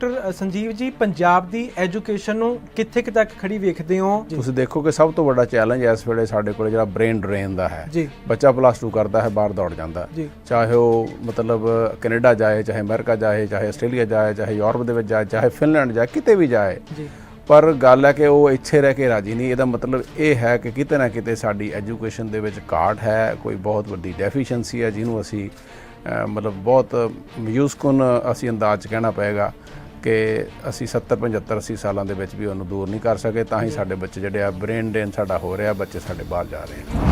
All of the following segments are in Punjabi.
ਡਾਕਟਰ ਸੰਜੀਵ ਜੀ ਪੰਜਾਬ ਦੀ ਐਜੂਕੇਸ਼ਨ ਨੂੰ ਕਿੱਥੇ ਕੁ ਤੱਕ ਖੜੀ ਵੇਖਦੇ ਹੋ? ਤੁਸੀਂ ਦੇਖੋ ਕਿ ਸਭ ਤੋਂ ਵੱਡਾ ਚੈਲੰਜ ਇਸ ਵੇਲੇ ਸਾਡੇ ਕੋਲ ਜਿਹੜਾ ਬ੍ਰੇਨ ਡਰੇਨ ਦਾ ਹੈ। ਬੱਚਾ ਪਲੱਸ 2 ਕਰਦਾ ਹੈ ਬਾਹਰ ਦੌੜ ਜਾਂਦਾ। ਚਾਹੇ ਉਹ ਮਤਲਬ ਕੈਨੇਡਾ ਜਾਏ ਚਾਹੇ ਅਮਰੀਕਾ ਜਾਏ ਚਾਹੇ ਆਸਟ੍ਰੇਲੀਆ ਜਾਏ ਚਾਹੇ ਯੂਰਪ ਦੇ ਵਿੱਚ ਜਾਏ ਚਾਹੇ ਫਿਨਲੈਂਡ ਜਾਏ ਕਿਤੇ ਵੀ ਜਾਏ। ਪਰ ਗੱਲ ਹੈ ਕਿ ਉਹ ਇੱਥੇ ਰਹਿ ਕੇ ਰਾਜੀ ਨਹੀਂ। ਇਹਦਾ ਮਤਲਬ ਇਹ ਹੈ ਕਿ ਕਿਤੇ ਨਾ ਕਿਤੇ ਸਾਡੀ ਐਜੂਕੇਸ਼ਨ ਦੇ ਵਿੱਚ ਘਾਟ ਹੈ। ਕੋਈ ਬਹੁਤ ਵੱਡੀ ਡੈਫੀਸ਼ੀਐਂਸੀ ਹੈ ਜਿਹਨੂੰ ਅਸੀਂ ਮਤਲਬ ਬਹੁਤ ਮਯੂਸਕੁਨ ਅਸੀਂ ਅੰਦਾਜ਼ 'ਚ ਕਹਿਣਾ ਪਏਗਾ। ਕਿ ਅਸੀਂ 70 75 80 ਸਾਲਾਂ ਦੇ ਵਿੱਚ ਵੀ ਉਹਨੂੰ ਦੂਰ ਨਹੀਂ ਕਰ ਸਕੇ ਤਾਂ ਹੀ ਸਾਡੇ ਬੱਚੇ ਜਿਹੜੇ ਆ ਬ੍ਰੇਨ ਡਰੇਨ ਸਾਡਾ ਹੋ ਰਿਹਾ ਬੱਚੇ ਸਾਡੇ ਬਾਹਰ ਜਾ ਰਹੇ ਨੇ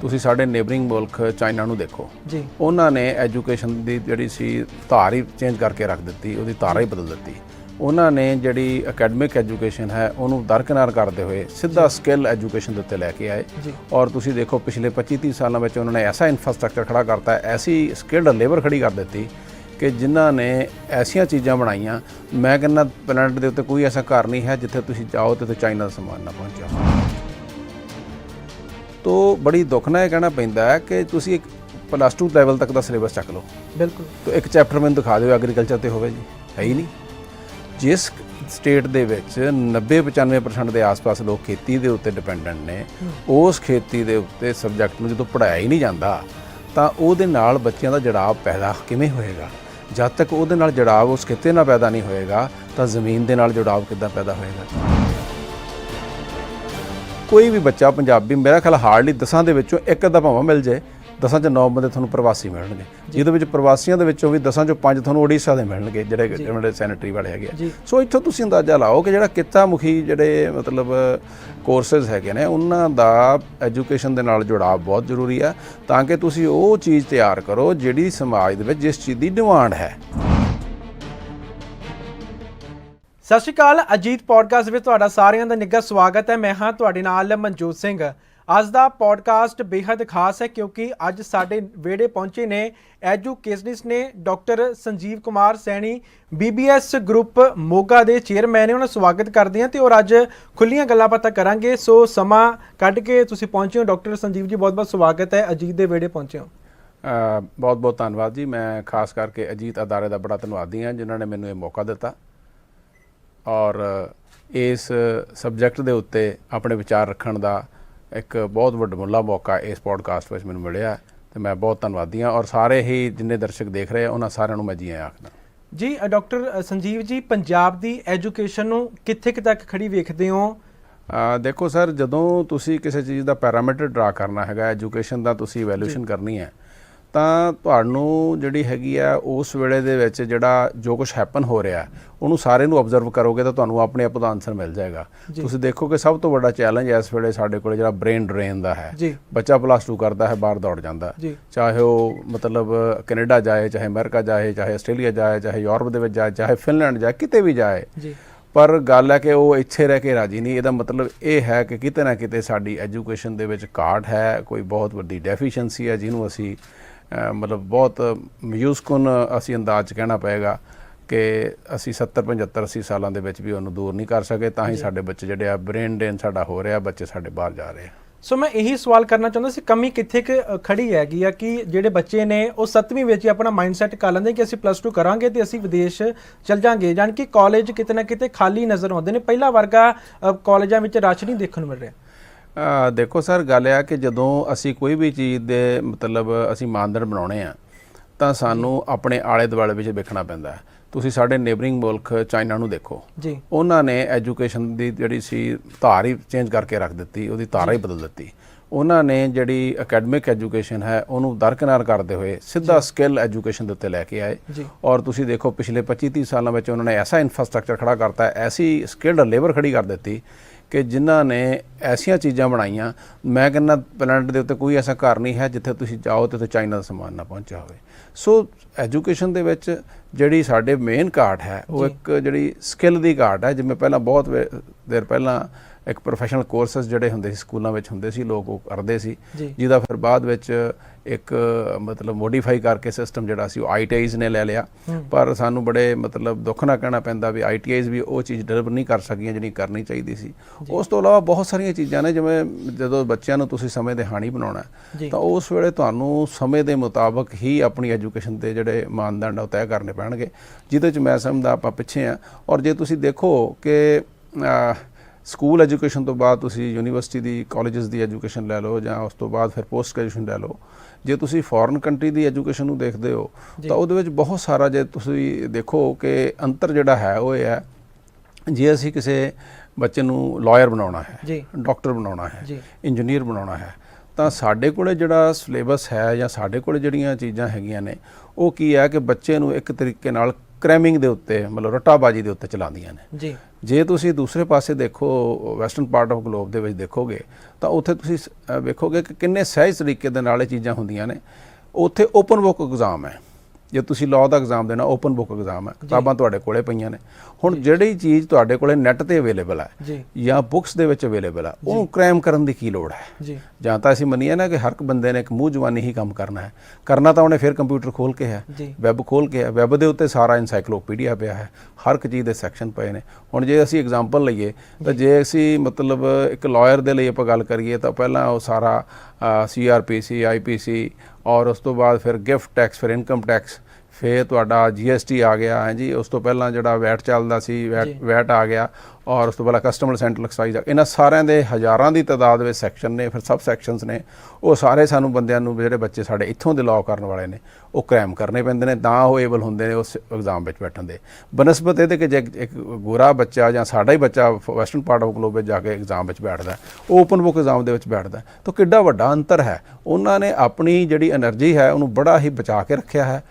ਤੁਸੀਂ ਸਾਡੇ ਨੇਬਰਿੰਗ ਮੁਲਕ ਚਾਈਨਾ ਨੂੰ ਦੇਖੋ। ਜੀ। ਉਹਨਾਂ ਨੇ ਐਜੂਕੇਸ਼ਨ ਦੀ ਜਿਹੜੀ ਸੀ ਧਾਰ ਹੀ ਚੇਂਜ ਕਰਕੇ ਰੱਖ ਦਿੱਤੀ ਉਹਦੀ ਧਾਰਾ ਹੀ ਬਦਲ ਦਿੱਤੀ। ਉਹਨਾਂ ਨੇ ਜਿਹੜੀ ਅਕੈਡਮਿਕ ਐਜੂਕੇਸ਼ਨ ਹੈ ਉਹਨੂੰ ਦਰਕਿਨਾਰ ਕਰਦੇ ਹੋਏ ਸਿੱਧਾ ਸਕਿੱਲ ਐਜੂਕੇਸ਼ਨ ਦੇ ਉੱਤੇ ਲੈ ਕੇ ਆਏ। ਜੀ। ਔਰ ਤੁਸੀਂ ਦੇਖੋ ਪਿਛਲੇ 25 30 ਸਾਲਾਂ ਵਿੱਚ ਉਹਨਾਂ ਨੇ ਐਸਾ ਇਨਫਰਾਸਟ੍ਰਕਚਰ ਖੜਾ ਕਰਤਾ ਐਸੀ ਸਕਿਲਡ ਲੇਬਰ ਖੜੀ ਕਰ ਦਿੱਤੀ ਕਿ ਜਿਨ੍ਹਾਂ ਨੇ ਐਸੀਆਂ ਚੀਜ਼ਾਂ ਬਣਾਈਆਂ ਮੈਂ ਕਹਿੰਦਾ ਪਲੈਨਟ ਦੇ ਉੱਤੇ ਕੋਈ ਐਸਾ ਘਰ ਨਹੀਂ ਹੈ ਜਿੱਥੇ ਤੁਸੀਂ ਜਾਓ ਤੇ ਚਾਈਨਾ ਦਾ ਸਮਾਨ ਨਾ ਪਹੁੰਚਿਆ ਤੋ ਬੜੀ ਦੁੱਖ ਨਾਲ ਇਹ ਕਹਿਣਾ ਪੈਂਦਾ ਹੈ ਕਿ ਤੁਸੀਂ ਇੱਕ ਪਲੱਸ 2 ਲੈਵਲ ਤੱਕ ਦਾ ਸਿਲੇਬਸ ਚੱਕ ਲਓ। ਬਿਲਕੁਲ। ਤੋ ਇੱਕ ਚੈਪਟਰ ਮੈਨੂੰ ਦਿਖਾ ਦਿਓ ਐਗਰੀਕਲਚਰ ਤੇ ਹੋਵੇ ਜੀ ਹੈ ਹੀ ਨਹੀਂ। ਜਿਸ ਸਟੇਟ ਦੇ ਵਿੱਚ 90-95% ਦੇ ਆਸ-ਪਾਸ ਲੋਕ ਖੇਤੀ ਦੇ ਉੱਤੇ ਡਿਪੈਂਡੈਂਟ ਨੇ ਉਸ ਖੇਤੀ ਦੇ ਉੱਤੇ ਸਬਜੈਕਟ ਨੂੰ ਜਦੋਂ ਪੜਾਇਆ ਹੀ ਨਹੀਂ ਜਾਂਦਾ ਤਾਂ ਉਹਦੇ ਨਾਲ ਬੱਚਿਆਂ ਦਾ ਜੜਾਵ ਪੈਦਾ ਕਿਵੇਂ ਹੋਏਗਾ? ਜਦ ਤੱਕ ਉਹਦੇ ਨਾਲ ਜੜਾਵ ਉਸ ਕਿਤੇ ਨਾਲ ਪੈਦਾ ਨਹੀਂ ਹੋਏਗਾ, ਤਾਂ ਜ਼ਮੀਨ ਦੇ ਨਾਲ ਜੜਾਵ ਕਿੱਦਾਂ ਪੈਦਾ ਹੋਏਗਾ? ਕੋਈ ਵੀ ਬੱਚਾ ਪੰਜਾਬੀ, ਮੇਰਾ ਖਿਆਲ ਹਾਰਡਲੀ ਦਸਾਂ ਦੇ ਵਿੱਚੋਂ ਇੱਕ ਅੱਧਾ ਭਾਵੇਂ ਮਿਲ ਜਾਏ ਦਸਾਂ ਚ ਨੌ ਬੰਦੇ ਤੁਹਾਨੂੰ ਪ੍ਰਵਾਸੀ ਮਿਲਣਗੇ। ਜਿਹਦੇ ਵਿੱਚ ਪ੍ਰਵਾਸੀਆਂ ਦੇ ਵਿੱਚੋਂ ਵੀ ਦਸਾਂ ਚੋਂ ਪੰਜ ਤੁਹਾਨੂੰ ਓਡੀਸ਼ਾ ਦੇ ਮਿਲਣਗੇ ਜਿਹੜੇ ਜਿਹੜੇ ਸੈਨੇਟਰੀ ਵਾਲੇ ਹੈਗੇ ਆ। ਸੋ ਇੱਥੋਂ ਤੁਸੀਂ ਅੰਦਾਜ਼ਾ ਲਾਓ ਕਿ ਜਿਹੜਾ ਕਿੱਤਾ ਮੁਖੀ ਜਿਹੜੇ ਮਤਲਬ ਕੋਰਸਸ ਹੈਗੇ ਨੇ ਉਹਨਾਂ ਦਾ ਐਜੂਕੇਸ਼ਨ ਦੇ ਨਾਲ ਜੁੜਾਅ ਬਹੁਤ ਜ਼ਰੂਰੀ ਹੈ ਤਾਂ ਕਿ ਤੁਸੀਂ ਉਹ ਚੀਜ਼ ਤਿਆਰ ਕਰੋ ਜਿਹੜੀ ਸਮਾਜ ਦੇ ਵਿੱਚ ਜਿਸ ਚੀਜ਼ ਦੀ ਡਿਮਾਂਡ ਹੈ। ਸਤਿ ਸ਼੍ਰੀ ਅਕਾਲ ਅਜੀਤ ਪੋਡਕਾਸਟ ਵਿੱਚ ਤੁਹਾਡਾ ਸਾਰਿਆਂ ਦਾ ਨਿੱਘਾ ਸਵਾਗਤ ਹੈ। ਮੈਂ ਹਾਂ ਤੁਹਾਡੇ ਨਾਲ ਮਨਜੋਤ ਸਿੰਘ। ਅੱਜ ਦਾ ਪੋਡਕਾਸਟ ਬੇहद ਖਾਸ ਹੈ ਕਿਉਂਕਿ ਅੱਜ ਸਾਡੇ ਵਿਹੜੇ ਪਹੁੰਚੇ ਨੇ ਐਜੂਕੇਸ਼ਨਿਸਟ ਨੇ doctor Sanjeev Kumar Saini BBS group Moga ਦੇ ਚੇਅਰਮੈਨ ਨੇ ਉਹਨਾਂ ਦਾ ਸਵਾਗਤ ਕਰਦੇ ਹਾਂ ਤੇ ਔਰ ਅੱਜ ਖੁੱਲੀਆਂ ਗੱਲਾਂ ਬਾਤਾਂ ਕਰਾਂਗੇ। ਸੋ ਸਮਾਂ ਕੱਢ ਕੇ ਤੁਸੀਂ ਪਹੁੰਚੇ ਹੋ। ਡਾਕਟਰ ਸੰਜੀਵ ਜੀ ਬਹੁਤ ਬਹੁਤ ਸਵਾਗਤ ਹੈ ਅਜੀਤ ਦੇ ਵਿਹੜੇ ਪਹੁੰਚੇ ਹੋ। ਬਹੁਤ ਬਹੁਤ ਧੰਨਵਾਦ ਜੀ। ਮੈਂ ਖਾਸ ਕਰਕੇ ਅਜੀਤ ਅਦਾਰੇ ਦਾ ਬੜਾ ਧੰਨਵਾਦੀ ਹਾਂ ਜਿਨ੍ਹਾਂ ਨੇ ਮੈਨੂੰ ਇਹ ਮੌਕਾ ਦਿੱਤਾ ਔਰ ਇਸ ਸਬਜੈਕਟ ਦੇ ਉੱਤੇ ਆਪਣੇ ਵਿਚਾਰ ਰੱਖਣ ਦਾ ਇੱਕ ਬਹੁਤ ਵੱਡਮੁੱਲਾ ਮੌਕਾ ਇਸ ਪੋਡਕਾਸਟ ਵਿੱਚ ਮੈਨੂੰ ਮਿਲਿਆ ਤੇ ਮੈਂ ਬਹੁਤ ਧੰਨਵਾਦੀ ਹਾਂ ਔਰ ਸਾਰੇ ਹੀ ਜਿੰਨੇ ਦਰਸ਼ਕ ਦੇਖ ਰਹੇ ਆ ਉਹਨਾਂ ਸਾਰਿਆਂ ਨੂੰ ਮੈਂ ਜੀ ਆਇਆਂ ਆਖਦਾ। ਜੀ ਡਾਕਟਰ ਸੰਜੀਵ ਜੀ ਪੰਜਾਬ ਦੀ ਐਜੂਕੇਸ਼ਨ ਨੂੰ ਕਿੱਥੇ ਕੁ ਤੱਕ ਖੜੀ ਵੇਖਦੇ ਹੋ? ਦੇਖੋ ਸਰ ਜਦੋਂ ਤੁਸੀਂ ਕਿਸੇ ਚੀਜ਼ ਦਾ ਪੈਰਾਮੀਟਰ ਡਰਾ ਕਰਨਾ ਹੈਗਾ ਐਜੂਕੇਸ਼ਨ ਦਾ ਤੁਸੀਂ ਇਵੈਲੂਏਸ਼ਨ ਕਰਨੀ ਹੈ ਤਾਂ ਤੁਹਾਨੂੰ ਜਿਹੜੀ ਹੈਗੀ ਆ ਉਸ ਵੇਲੇ ਦੇ ਵਿੱਚ ਜਿਹੜਾ ਜੋ ਕੁਝ ਹੈਪਨ ਹੋ ਰਿਹਾ ਉਹਨੂੰ ਸਾਰੇ ਨੂੰ ਆਬਜ਼ਰਵ ਕਰੋਗੇ ਤਾਂ ਤੁਹਾਨੂੰ ਆਪਣੇ ਆਪ ਦਾ ਆਨਸਰ ਮਿਲ ਜਾਏਗਾ। ਤੁਸੀਂ ਦੇਖੋ ਕਿ ਸਭ ਤੋਂ ਵੱਡਾ ਚੈਲੰਜ ਇਸ ਵੇਲੇ ਸਾਡੇ ਕੋਲ ਜਿਹੜਾ ਬ੍ਰੇਨ ਡਰੇਨ ਦਾ ਹੈ। ਬੱਚਾ ਪਲੱਸ 2 ਕਰਦਾ ਹੈ ਬਾਹਰ ਦੌੜ ਜਾਂਦਾ। ਚਾਹੇ ਉਹ ਮਤਲਬ ਕੈਨੇਡਾ ਜਾਏ ਚਾਹੇ ਅਮਰੀਕਾ ਜਾਏ ਚਾਹੇ ਆਸਟ੍ਰੇਲੀਆ ਜਾਏ ਚਾਹੇ ਯੂਰਪ ਦੇ ਵਿੱਚ ਜਾਏ ਚਾਹੇ ਫਿਨਲੈਂਡ ਜਾਏ ਕਿਤੇ ਵੀ ਜਾਏ। ਪਰ ਗੱਲ ਹੈ ਕਿ ਉਹ ਇੱਥੇ ਰਹਿ ਕੇ ਰਾਜੀ ਨਹੀਂ। ਇਹਦਾ ਮਤਲਬ ਇਹ ਹੈ ਕਿ ਕਿਤੇ ਨਾ ਕਿਤੇ ਸਾਡੀ ਐਜੂਕੇਸ਼ਨ ਦੇ ਵਿੱਚ ਘਾਟ ਹੈ ਕੋਈ ਬਹੁਤ ਵੱਡੀ ਡੈਫੀਸ਼ੀਐਂਸੀ ਹੈ ਜਿਹਨੂੰ ਅਸੀਂ ਮਤਲਬ ਬਹੁਤ ਮਯੂਸਕੁਨ ਅਸੀਂ ਅੰਦਾਜ਼ 'ਚ ਕਹਿਣਾ ਪਏਗਾ ਕਿ ਅਸੀਂ 70 75 80 ਸਾਲਾਂ ਦੇ ਵਿੱਚ ਵੀ ਉਹਨੂੰ ਦੂਰ ਨਹੀਂ ਕਰ ਸਕੇ ਤਾਂ ਹੀ ਸਾਡੇ ਬੱਚੇ ਜਿਹੜੇ ਆ ਬ੍ਰੇਨ ਡਰੇਨ ਸਾਡਾ ਹੋ ਰਿਹਾ ਬੱਚੇ ਸਾਡੇ ਬਾਹਰ ਜਾ ਰਹੇ ਆ। ਸੋ ਮੈਂ ਇਹੀ ਸਵਾਲ ਕਰਨਾ ਚਾਹੁੰਦਾ ਸੀ ਕਮੀ ਕਿੱਥੇ ਕੁ, ਖੜੀ ਹੈਗੀ ਆ ਕਿ ਜਿਹੜੇ ਬੱਚੇ ਨੇ ਉਹ 7ਵੀਂ ਵਿੱਚ ਹੀ ਆਪਣਾ ਮਾਈਂਡਸੈਟ ਕਰ ਲੈਂਦੇ ਕਿ ਅਸੀਂ ਪਲੱਸ 2 ਕਰਾਂਗੇ ਤੇ ਅਸੀਂ ਵਿਦੇਸ਼ ਚਲ ਜਾਾਂਗੇ ਜਾਨ ਕਿ ਕਾਲਜ ਕਿਤੇ ਨਾ ਕਿਤੇ ਖਾਲੀ ਨਜ਼ਰ ਆਉਂਦੇ ਨੇ। ਪਹਿਲਾ ਵਰਗਾ ਕਾਲਜਾਂ ਵਿੱਚ ਰਸ਼ ਨਹੀਂ ਦੇਖਣ ਨੂੰ ਮਿਲ ਰਿਹਾ। ਦੇਖੋ ਸਰ ਗੱਲ ਇਹ ਆ ਕਿ ਜਦੋਂ ਅਸੀਂ ਕੋਈ ਵੀ ਚੀਜ਼ ਦੇ ਮਤਲਬ ਅਸੀਂ ਮਾਨਦੰਡ ਬਣਾਉਣੇ ਆ ਤਾਂ ਸਾਨੂੰ ਆਪਣੇ ਆਲੇ ਦੁਆਲੇ ਵਿੱਚ ਵੇਖਣਾ ਪੈਂਦਾ ਹੈ। ਤੁਸੀਂ ਸਾਡੇ ਨੇਬਰਿੰਗ ਮੁਲਕ ਚਾਈਨਾ ਨੂੰ ਦੇਖੋ। ਜੀ। ਉਹਨਾਂ ਨੇ ਐਜੂਕੇਸ਼ਨ ਦੀ ਜਿਹੜੀ ਸੀ ਧਾਰ ਹੀ ਚੇਂਜ ਕਰਕੇ ਰੱਖ ਦਿੱਤੀ ਉਹਦੀ ਧਾਰਾ ਹੀ ਬਦਲ ਦਿੱਤੀ। ਉਹਨਾਂ ਨੇ ਜਿਹੜੀ ਅਕੈਡਮਿਕ ਐਜੂਕੇਸ਼ਨ ਹੈ ਉਹਨੂੰ ਦਰਕਿਨਾਰ ਕਰਦੇ ਹੋਏ ਸਿੱਧਾ ਸਕਿੱਲ ਐਜੂਕੇਸ਼ਨ ਦੇ ਉੱਤੇ ਲੈ ਕੇ ਆਏ। ਔਰ ਤੁਸੀਂ ਦੇਖੋ ਪਿਛਲੇ 25 30 ਸਾਲਾਂ ਵਿੱਚ ਉਹਨਾਂ ਨੇ ਐਸਾ ਇਨਫਰਾਸਟ੍ਰਕਚਰ ਖੜਾ ਕਰਤਾ ਐਸੀ ਸਕਿਲਡ ਲੇਬਰ ਖੜੀ ਕਰ ਦਿੱਤੀ ਕਿ ਜਿਨ੍ਹਾਂ ਨੇ ਐਸੀਆਂ ਚੀਜ਼ਾਂ ਬਣਾਈਆਂ ਮੈਂ ਕਹਿੰਦਾ ਪਲੈਨਟ ਦੇ ਉੱਤੇ ਕੋਈ ਐਸਾ ਘਰ ਨਹੀਂ ਹੈ ਜਿੱਥੇ ਤੁਸੀਂ ਜਾਓ ਤੇ ਉੱਥੇ ਚਾਈਨਾ ਦਾ ਸਮਾਨ ਨਾ ਪਹੁੰਚਿਆ ਹੋਵੇ। ਸੋ ਐਜੂਕੇਸ਼ਨ ਦੇ ਵਿੱਚ ਜਿਹੜੀ ਸਾਡੇ ਮੇਨ ਘਾਟ ਹੈ ਉਹ ਇੱਕ ਜਿਹੜੀ ਸਕਿੱਲ ਦੀ ਘਾਟ ਹੈ ਜਿਵੇਂ ਪਹਿਲਾਂ ਬਹੁਤ ਦੇਰ ਪਹਿਲਾਂ ਇੱਕ ਪ੍ਰੋਫੈਸ਼ਨਲ ਕੋਰਸਸ ਜਿਹੜੇ ਹੁੰਦੇ ਸੀ ਸਕੂਲਾਂ ਵਿੱਚ ਹੁੰਦੇ ਸੀ ਲੋਕ ਉਹ ਕਰਦੇ ਸੀ। ਜਿਹਦਾ ਫਿਰ ਬਾਅਦ ਵਿੱਚ ਇੱਕ ਮਤਲਬ ਮੋਡੀਫਾਈ ਕਰਕੇ ਸਿਸਟਮ ਜਿਹੜਾ ਸੀ ਉਹ ਆਈਟੀਆਈਜ਼ ਨੇ ਲੈ ਲਿਆ। ਪਰ ਸਾਨੂੰ ਬੜੇ ਮਤਲਬ ਦੁੱਖ ਨਾਲ ਕਹਿਣਾ ਪੈਂਦਾ ਵੀ ਆਈਟੀਆਈਜ਼ ਵੀ ਉਹ ਚੀਜ਼ ਡਿਲੀਵਰ ਨਹੀਂ ਕਰ ਸਕੀਆਂ ਜਿਹੜੀ ਕਰਨੀ ਚਾਹੀਦੀ ਸੀ। ਉਸ ਤੋਂ ਇਲਾਵਾ ਬਹੁਤ ਸਾਰੀਆਂ ਚੀਜ਼ਾਂ ਨੇ ਜਿਵੇਂ ਜਦੋਂ ਬੱਚਿਆਂ ਨੂੰ ਤੁਸੀਂ ਸਮੇਂ ਦੇ ਹਾਣੀ ਬਣਾਉਣਾ। ਤਾਂ ਉਸ ਵੇਲੇ ਤੁਹਾਨੂੰ ਸਮੇਂ ਦੇ ਮੁਤਾਬਕ ਹੀ ਆਪਣੀ ਐਜੂਕੇਸ਼ਨ ਦੇ ਜਿਹੜੇ ਮਾਨਦੰਡ ਉਹ ਤੈਅ ਕਰਨੇ ਪੈਣਗੇ। ਜਿਹਦੇ ਚ ਮੈਂ ਸਮਝਦਾ ਆਪਾਂ ਪਿੱਛੇ ਆ। ਔਰ ਜੇ ਤੁਸੀਂ ਦੇਖੋ ਕਿ ਸਕੂਲ ਐਜੂਕੇਸ਼ਨ ਤੋਂ ਬਾਅਦ ਤੁਸੀਂ ਯੂਨੀਵਰਸਿਟੀ ਦੀ ਕਾਲਜਸ ਦੀ ਐਜੂਕੇਸ਼ਨ ਲੈ ਲਓ ਜਾਂ ਉਸ ਤੋਂ ਬਾਅਦ ਫਿਰ ਪੋਸਟ ਗ੍ਰੈਜੂਏਸ਼ਨ ਲੈ ਲਓ। ਜੇ ਤੁਸੀਂ ਫੋਰਨ ਕੰਟਰੀ ਦੀ ਐਜੂਕੇਸ਼ਨ ਨੂੰ ਦੇਖਦੇ ਹੋ ਤਾਂ ਉਹਦੇ ਵਿੱਚ ਬਹੁਤ ਸਾਰਾ ਜੇ ਤੁਸੀਂ ਦੇਖੋ ਕਿ ਅੰਤਰ ਜਿਹੜਾ ਹੈ ਉਹ ਇਹ ਹੈ ਜੇ ਅਸੀਂ ਕਿਸੇ ਬੱਚੇ ਨੂੰ ਲਾਇਰ ਬਣਾਉਣਾ ਹੈ ਡਾਕਟਰ ਬਣਾਉਣਾ ਹੈ ਇੰਜੀਨੀਅਰ ਬਣਾਉਣਾ ਹੈ ਤਾਂ ਸਾਡੇ ਕੋਲੇ ਜਿਹੜਾ ਸਿਲੇਬਸ ਹੈ ਜਾਂ ਸਾਡੇ ਕੋਲੇ ਜਿਹੜੀਆਂ ਚੀਜ਼ਾਂ ਹੈਗੀਆਂ ਨੇ ਉਹ ਕੀ ਹੈ ਕਿ ਬੱਚੇ ਨੂੰ ਇੱਕ ਤਰੀਕੇ ਨਾਲ ਕ੍ਰੈਮਿੰਗ ਦੇ ਉੱਤੇ ਮਤਲਬ ਰੱਟਾਬਾਜੀ ਦੇ ਉੱਤੇ ਚਲਾਉਂਦੀਆਂ ਨੇ। ਜੀ। ਜੇ ਤੁਸੀਂ ਦੂਸਰੇ ਪਾਸੇ ਦੇਖੋ ਵੈਸਟਰਨ ਪਾਰਟ ਆਫ ਗਲੋਬ ਦੇ ਵਿੱਚ ਦੇਖੋਗੇ ਤਾਂ ਉੱਥੇ ਤੁਸੀਂ ਵੇਖੋਗੇ ਕਿ ਕਿੰਨੇ ਸਹਿਜ ਤਰੀਕੇ ਦੇ ਨਾਲ ਇਹ ਚੀਜ਼ਾਂ ਹੁੰਦੀਆਂ ਨੇ। ਉੱਥੇ ਓਪਨ ਬੁੱਕ ਐਗਜ਼ਾਮ ਹੈ। ਜੇ ਤੁਸੀਂ ਲਾਅ ਦਾ ਐਗਜ਼ਾਮ ਦੇਣਾ ਓਪਨ ਬੁੱਕ ਐਗਜ਼ਾਮ ਹੈ ਕਿਤਾਬਾਂ ਤੁਹਾਡੇ ਕੋਲੇ ਪਈਆਂ ਨੇ। ਹੁਣ ਜਿਹੜੀ ਚੀਜ਼ ਤੁਹਾਡੇ ਕੋਲੇ ਨੈੱਟ ਤੇ ਅਵੇਲੇਬਲ ਹੈ ਜੀ। ਬੁੱਕਸ ਦੇ ਵਿੱਚ ਅਵੇਲੇਬਲ ਹੈ ਉਹਨੂੰ ਕ੍ਰਾਈਮ ਕਰਨ ਦੀ ਕੀ ਲੋੜ ਹੈ? ਜੀ। ਤਾਂ ਅਸੀਂ ਮੰਨੀਏ ਨਾ ਕਿ ਹਰ ਇੱਕ ਬੰਦੇ ਨੇ ਇੱਕ ਮੂੰਹ ਜਵਾਨੀ ਹੀ ਕੰਮ ਕਰਨਾ ਹੈ। ਕਰਨਾ ਤਾਂ ਉਹਨੇ ਫਿਰ ਕੰਪਿਊਟਰ ਖੋਲ ਕੇ ਹੈ ਵੈਬ ਖੋਲ ਕੇ ਹੈ ਵੈਬ ਦੇ ਉੱਤੇ ਸਾਰਾ ਇਨਸਾਈਕਲੋਪੀਡੀਆ ਪਿਆ ਹੈ ਹਰ ਇੱਕ ਚੀਜ਼ ਦੇ ਸੈਕਸ਼ਨ ਪਏ ਨੇ। ਹੁਣ ਜੇ ਅਸੀਂ ਐਗਜ਼ਾਮਪਲ ਲਈਏ ਤਾਂ ਜੇ। ਅਸੀਂ ਮਤਲਬ ਇੱਕ ਲਾਇਰ ਦੇ ਲਈ ਆਪਾਂ ਗੱਲ ਕਰੀਏ ਤਾਂ ਪਹਿਲਾਂ ਉਹ ਸਾਰਾ ਸੀਆਰਪੀਸੀ ਆਈਪੀਸੀ ਔਰ ਉਸ ਤੋਂ ਬਾਅਦ ਫਿਰ ਗਿਫਟ ਟੈਕਸ ਫਿਰ ਇਨਕਮ ਟੈਕਸ ਫਿਰ ਤੁਹਾਡਾ ਜੀਐਸਟੀ ਆ ਗਿਆ ਹੈ ਜੀ। ਉਸ ਤੋਂ ਪਹਿਲਾਂ ਜਿਹੜਾ ਵੈਟ ਚੱਲਦਾ ਸੀ ਵੈਟ ਆ ਗਿਆ। ਔਰ ਉਸ ਤੋਂ ਬਾਅਦ ਕਸਟਮਰ ਸੈਂਟਰ ਐਕਸਾਈਜ਼ ਇਹਨਾਂ ਸਾਰਿਆਂ ਦੇ ਹਜ਼ਾਰਾਂ ਦੀ ਤਾਦਾਦ ਵਿੱਚ ਸੈਕਸ਼ਨ ਨੇ ਫਿਰ ਸਬ ਸੈਕਸ਼ਨਸ ਨੇ। ਉਹ ਸਾਰੇ ਸਾਨੂੰ ਬੰਦਿਆਂ ਨੂੰ ਜਿਹੜੇ ਬੱਚੇ ਸਾਡੇ ਇੱਥੋਂ ਦੇ ਲਾਅ ਕਰਨ ਵਾਲੇ ਨੇ ਉਹ ਕ੍ਰੈਮ ਕਰਨੇ ਪੈਂਦੇ ਨੇ ਤਾਂ ਉਹ ਏਬਲ ਹੁੰਦੇ ਨੇ ਉਸ ਐਗਜ਼ਾਮ ਵਿੱਚ ਬੈਠਣ ਦੇ। ਬਨਸਬਤ ਇਹਦੇ ਕਿ ਜੇ ਇੱਕ ਗੋਰਾ ਬੱਚਾ ਜਾਂ ਸਾਡਾ ਹੀ ਬੱਚਾ ਵੈਸਟਰਨ ਪਾਰਟ ਆਫ ਗਲੋਬ ਵਿੱਚ ਜਾ ਕੇ ਐਗਜ਼ਾਮ ਵਿੱਚ ਬੈਠਦਾ ਉਹ ਓਪਨ ਬੁੱਕ ਐਗਜ਼ਾਮ ਦੇ ਵਿੱਚ ਬੈਠਦਾ ਤਾਂ ਕਿੱਡਾ ਵੱਡਾ ਅੰਤਰ ਹੈ। ਉਹਨਾਂ ਨੇ ਆਪਣੀ ਜਿਹੜੀ એનર્ਜੀ ਹੈ ਉਹਨੂੰ ਬੜਾ ਹੀ ਬਚਾ ਕੇ ਰੱਖਿਆ ਹੈ।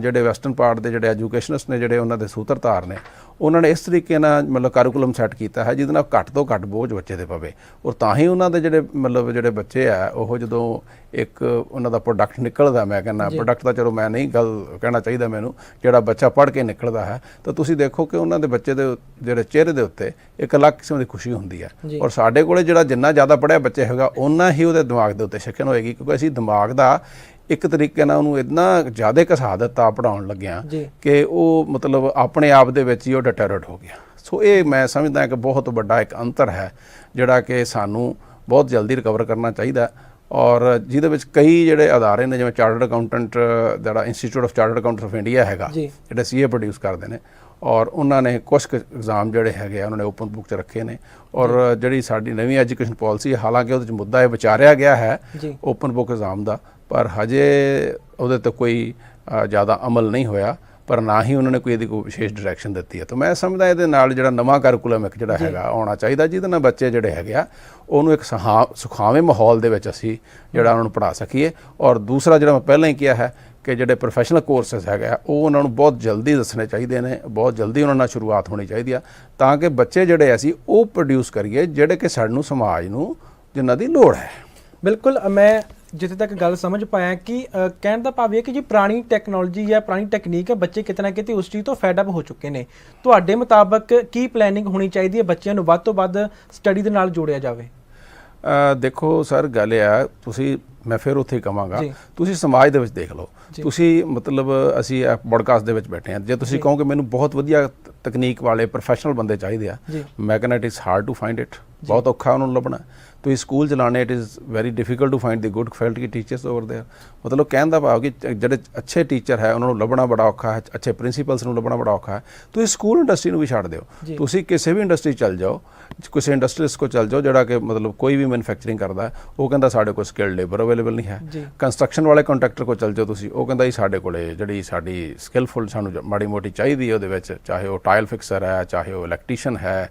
ਜਿਹੜੇ ਵੈਸਟਰਨ ਪਾਰਟ ਦੇ ਜਿਹੜੇ ਐਜੂਕੇਸ਼ਨਿਸਟ ਨੇ ਜਿਹੜੇ ਉਹਨਾਂ ਦੇ ਸੂਤਰਧਾਰ ਨੇ ਉਹਨਾਂ ਨੇ ਇਸ ਤਰੀਕੇ ਨਾਲ ਮਤਲਬ ਕਾਰਕੁਲਮ ਸੈੱਟ ਕੀਤਾ ਹੈ ਜਿਹਦੇ ਨਾਲ ਘੱਟ ਤੋਂ ਘੱਟ ਬੋਝ ਬੱਚੇ ਤੇ ਪਵੇ। ਔਰ ਤਾਂ ਹੀ ਉਹਨਾਂ ਦੇ ਜਿਹੜੇ ਮਤਲਬ ਜਿਹੜੇ ਬੱਚੇ ਆ ਉਹ ਜਦੋਂ ਇੱਕ ਉਹਨਾਂ ਦਾ ਪ੍ਰੋਡਕਟ ਨਿਕਲਦਾ ਮੈਂ ਕਹਿੰਦਾ ਪ੍ਰੋਡਕਟ ਦਾ ਚਲੋ ਮੈਂ ਨਹੀਂ ਗੱਲ ਕਹਿਣਾ ਚਾਹੀਦਾ ਮੈਨੂੰ ਜਿਹੜਾ ਬੱਚਾ ਪੜ੍ਹ ਕੇ ਨਿਕਲਦਾ ਹੈ ਤਾਂ ਤੁਸੀਂ ਦੇਖੋ ਕਿ ਉਹਨਾਂ ਦੇ ਬੱਚੇ ਦੇ ਜਿਹੜੇ ਚਿਹਰੇ ਦੇ ਉੱਤੇ ਇੱਕ ਅਲੱਗ ਕਿਸਮ ਦੀ ਖੁਸ਼ੀ ਹੁੰਦੀ ਹੈ। ਔਰ ਸਾਡੇ ਕੋਲੇ ਜਿਹੜਾ ਜਿੰਨਾ ਜ਼ਿਆਦਾ ਪੜ੍ਹਿਆ ਬੱਚੇ ਹੈਗਾ ਉਹਨਾਂ ਹੀ ਉਹਦੇ ਦਿਮਾਗ ਦੇ ਉੱਤੇ ਸਿੱਖਣ ਹੋਏਗੀ ਕਿਉਂਕਿ ਅਸੀਂ ਦਿਮਾਗ ਦਾ ਇੱਕ ਤਰੀਕੇ ਨਾਲ ਉਹਨੂੰ ਇतना ਜ਼ਿਆਦਾ ਘਸਾ ਦਿੱਤਾ ਪੜਾਉਣ ਲੱਗਿਆ ਕਿ ਉਹ ਮਤਲਬ ਆਪਣੇ ਆਪ ਦੇ ਵਿੱਚ ਹੀ ਉਹ ਡਿਟੈਰਟ ਹੋ ਗਿਆ। ਸੋ ਇਹ ਮੈਂ ਸਮਝਦਾ ਕਿ ਬਹੁਤ ਵੱਡਾ ਇੱਕ ਅੰਤਰ ਹੈ ਜਿਹੜਾ ਕਿ ਸਾਨੂੰ ਬਹੁਤ ਜਲਦੀ ਰਿਕਵਰ ਕਰਨਾ ਚਾਹੀਦਾ ਔਰ ਜਿਹਦੇ ਵਿੱਚ ਕਈ ਜਿਹੜੇ ਅਦਾਰੇ ਨੇ ਜਿਵੇਂ ਚਾਰਟਰਡ ਅਕਾਊਂਟੈਂਟ ਜਿਹੜਾ institute of chartered accountants of India ਹੈਗਾ। ਜਿਹੜੇ ਸੀਏ ਪ੍ਰੋਡਿਊਸ ਕਰਦੇ ਨੇ ਔਰ ਉਹਨਾਂ ਨੇ ਕੁਝ ਐਗਜ਼ਾਮ ਜਿਹੜੇ ਹੈਗੇ ਆ ਉਹਨਾਂ ਨੇ ਓਪਨ ਬੁੱਕ 'ਚ ਰੱਖੇ ਨੇ ਔਰ ਜਿਹੜੀ ਸਾਡੀ ਨਵੀਂ ਐਜੂਕੇਸ਼ਨ ਪਾਲਿਸੀ ਹਾਲਾਂਕਿ ਉਹਦੇ 'ਚ ਮੁੱਦਾ ਇਹ ਵਿਚਾਰਿਆ ਗਿਆ ਹੈ ਓਪਨ ਬੁੱਕ ਐਗਜ਼ਾਮ ਦਾ ਪਰ ਹਜੇ ਉਹਦੇ ਤੇ ਕੋਈ ਜ਼ਿਆਦਾ ਅਮਲ ਨਹੀਂ ਹੋਇਆ। ਪਰ ਨਾ ਹੀ ਉਹਨਾਂ ਨੇ ਕੋਈ ਇਹਦੀ ਕੋਈ ਵਿਸ਼ੇਸ਼ ਡਾਇਰੈਕਸ਼ਨ ਦਿੱਤੀ ਹੈ। ਤਾਂ ਮੈਂ ਸਮਝਦਾ ਇਹਦੇ ਨਾਲ ਜਿਹੜਾ ਨਵਾਂ ਕਰਿਕੂਲਮ ਇੱਕ ਜਿਹੜਾ ਹੈਗਾ ਆਉਣਾ ਚਾਹੀਦਾ ਜਿਹਦੇ ਨਾਲ ਬੱਚੇ ਜਿਹੜੇ ਹੈਗੇ ਆ ਉਹਨੂੰ ਇੱਕ ਸੁਖਾਵੇਂ ਮਾਹੌਲ ਦੇ ਵਿੱਚ ਅਸੀਂ ਜਿਹੜਾ ਉਹਨਾਂ ਨੂੰ ਪੜ੍ਹਾ ਸਕੀਏ। ਔਰ ਦੂਸਰਾ ਜਿਹੜਾ ਮੈਂ ਪਹਿਲਾਂ ਹੀ ਕਿਹਾ ਹੈ ਕਿ ਜਿਹੜੇ ਪ੍ਰੋਫੈਸ਼ਨਲ ਕੋਰਸਸ ਹੈਗੇ ਆ ਉਹ ਉਹਨਾਂ ਨੂੰ ਬਹੁਤ ਜਲਦੀ ਦੱਸਣੇ ਚਾਹੀਦੇ ਨੇ ਬਹੁਤ ਜਲਦੀ ਉਹਨਾਂ ਨਾਲ ਸ਼ੁਰੂਆਤ ਹੋਣੀ ਚਾਹੀਦੀ ਆ ਤਾਂ ਕਿ ਬੱਚੇ ਜਿਹੜੇ ਅਸੀਂ ਉਹ ਪ੍ਰੋਡਿਊਸ ਕਰੀਏ ਜਿਹੜੇ ਕਿ ਸਾਨੂੰ ਸਮਾਜ ਨੂੰ ਜਿਨ੍ਹਾਂ ਦੀ ਲੋੜ ਹੈ। ਬਿਲਕੁਲ ਮੈਂ ਜਿੱਥੇ ਤੱਕ ਗੱਲ ਸਮਝ ਪਾਇਆ ਕਿ ਕਹਿਣ ਦਾ ਭਾਵ ਇਹ ਹੈ ਕਿ ਜੀ ਪੁਰਾਣੀ ਟੈਕਨੋਲੋਜੀ ਹੈ ਪੁਰਾਣੀ ਟੈਕਨੀਕ ਹੈ ਬੱਚੇ ਕਿਤੇ ਨਾ ਕਿਤੇ ਉਸ ਚੀਜ਼ ਤੋਂ ਫੈਡ ਅਪ ਹੋ ਚੁੱਕੇ ਨੇ। ਤੁਹਾਡੇ ਮੁਤਾਬਕ ਕੀ ਪਲੈਨਿੰਗ ਹੋਣੀ ਚਾਹੀਦੀ ਹੈ ਬੱਚਿਆਂ ਨੂੰ ਵੱਧ ਤੋਂ ਵੱਧ ਸਟੱਡੀ ਦੇ ਨਾਲ ਜੋੜਿਆ ਜਾਵੇ? ਅ, ਦੇਖੋ ਸਰ ਗੱਲ ਇਹ ਆ ਤੁਸੀਂ ਮੈਂ ਫਿਰ ਉੱਥੇ ਕਵਾਂਗਾ ਜੀ। ਤੁਸੀਂ ਸਮਾਜ ਦੇ ਵਿੱਚ ਦੇਖ ਲਓ। ਜੀ। ਤੁਸੀਂ ਮਤਲਬ ਅਸੀਂ ਪੋਡਕਾਸਟ ਦੇ ਵਿੱਚ ਬੈਠੇ ਹਾਂ। ਜੇ ਤੁਸੀਂ ਕਹੋ ਕਿ ਮੈਨੂੰ ਬਹੁਤ ਵਧੀਆ ਤਕਨੀਕ ਵਾਲੇ ਪ੍ਰੋਫੈਸ਼ਨਲ ਬੰਦੇ ਚਾਹੀਦੇ ਆ ਜੀ। ਮੈਂ ਕਹਿੰਦਾ it is hard to find it ਬਹੁਤ ਔਖਾ ਉਹਨਾਂ ਨੂੰ ਲੱਭਣਾ। ਤੁਸੀਂ ਸਕੂਲ ਚਲਾਣੇ it is very difficult to find the good faculty teachers over there ਮਤਲਬ ਕਹਿਣ ਦਾ ਭਾਵ ਕਿ ਚ- ਜਿਹੜੇ ਅੱਛੇ ਟੀਚਰ ਹੈ ਉਹਨਾਂ ਨੂੰ ਲੱਭਣਾ ਬੜਾ ਔਖਾ ਹੈ ਅੱਛੇ ਪ੍ਰਿੰਸੀਪਲਸ ਨੂੰ ਲੱਭਣਾ ਬੜਾ ਔਖਾ ਹੈ ਤੁਸੀਂ ਸਕੂਲ ਇੰਡਸਟਰੀ ਨੂੰ ਵੀ ਛੱਡ ਦਿਓ ਜੀ। ਤੁਸੀਂ ਕਿਸੇ ਵੀ ਇੰਡਸਟਰੀ ਚੱਲ ਜਾਓ ਕਿਸੇ ਇੰਡਸਟਰੀਸ ਕੋ ਚੱਲ ਜਾਓ ਜਿਹੜਾ ਕਿ ਮਤਲਬ ਕੋਈ ਵੀ ਮੈਨੂਫੈਕਚਰਿੰਗ ਕਰਦਾ ਹੈ ਉਹ ਕਹਿੰਦਾ ਸਾਡੇ ਕੋਲ ਸਕਿਲਡ ਲੇਬਰ ਅਵੇਲੇਬਲ ਨਹੀਂ ਹੈ ਜੀ ਕੰਸਟਰਕਸ਼ਨ ਵਾਲੇ ਕੰਟਰੈਕਟਰ ਕੋ ਚੱਲ ਜਾਓ ਤੁਸੀਂ ਉਹ ਕਹਿੰਦਾ ਜੀ ਸਾਡੇ ਕੋਲੇ ਜਿਹੜੀ ਸਾਡੀ ਸਕਿਲਫੁਲ ਸਾਨੂੰ ਜ- ਮਾੜੀ ਮੋਟੀ ਚਾਹੀਦੀ ਹੈ ਉਹਦੇ ਵਿੱਚ ਚਾਹੇ ਉਹ ਟਾਇਲ ਫਿਕਸਰ ਹੈ ਚਾਹੇ ਉਹ ਇਲੈਕਟ੍ਰੀਸ਼ੀਅਨ ਹੈ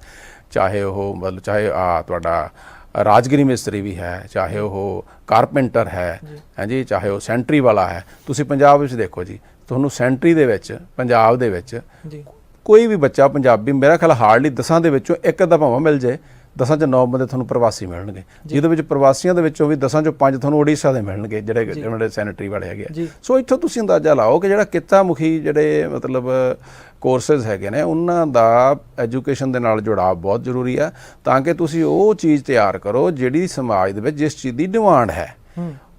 ਚਾਹੇ ਉਹ ਮਤਲਬ ਚਾਹੇ ਆ ਤੁਹਾਡਾ ਰਾਜਗਰੀ ਮਿਸਤਰੀ ਵੀ ਹੈ ਚਾਹੇ ਉਹ ਕਾਰਪੈਂਟਰ ਹੈ ਹਾਂਜੀ ਚਾਹੇ ਉਹ ਸੈਂਟਰੀ ਵਾਲਾ ਹੈ। ਤੁਸੀਂ ਪੰਜਾਬ ਵਿੱਚ ਦੇਖੋ ਜੀ ਤੁਹਾਨੂੰ ਸੈਂਟਰੀ ਦੇ ਵਿੱਚ ਪੰਜਾਬ ਦੇ ਵਿੱਚ ਜੀ। ਕੋਈ ਵੀ ਬੱਚਾ ਪੰਜਾਬੀ ਮੇਰਾ ਖਿਆਲ ਹਾਰਡਲੀ ਦਸਾਂ ਦੇ ਵਿੱਚੋਂ ਇੱਕ ਅੱਧਾ ਭਾਵੇਂ ਮਿਲ ਜੇ। ਦਸਾਂ ਚ 9 ਬੰਦੇ ਤੁਹਾਨੂੰ ਪ੍ਰਵਾਸੀ ਮਿਲਣਗੇ। ਜਿਹਦੇ ਵਿੱਚ ਪ੍ਰਵਾਸੀਆਂ ਦੇ ਵਿੱਚੋਂ ਵੀ ਦਸਾਂ ਚੋਂ ਪੰਜ ਤੁਹਾਨੂੰ ਓਡੀਸ਼ਾ ਦੇ ਮਿਲਣਗੇ ਜਿਹੜੇ ਜਿਹੜੇ ਸੈਨੇਟਰੀ ਵਾਲੇ ਹੈਗੇ ਆ। ਸੋ ਇੱਥੋਂ ਤੁਸੀਂ ਅੰਦਾਜ਼ਾ ਲਾਓ ਕਿ ਜਿਹੜਾ ਕਿੱਤਾ ਮੁਖੀ ਜਿਹੜੇ ਮਤਲਬ ਕੋਰਸਸ ਹੈਗੇ ਨੇ ਉਹਨਾਂ ਦਾ ਐਜੂਕੇਸ਼ਨ ਦੇ ਨਾਲ ਜੁੜਾਅ ਬਹੁਤ ਜ਼ਰੂਰੀ ਆ। ਤਾਂ ਕਿ ਤੁਸੀਂ ਉਹ ਚੀਜ਼ ਤਿਆਰ ਕਰੋ ਜਿਹੜੀ ਸਮਾਜ ਦੇ ਵਿੱਚ ਜਿਸ ਚੀਜ਼ ਦੀ ਡਿਮਾਂਡ ਹੂੰ।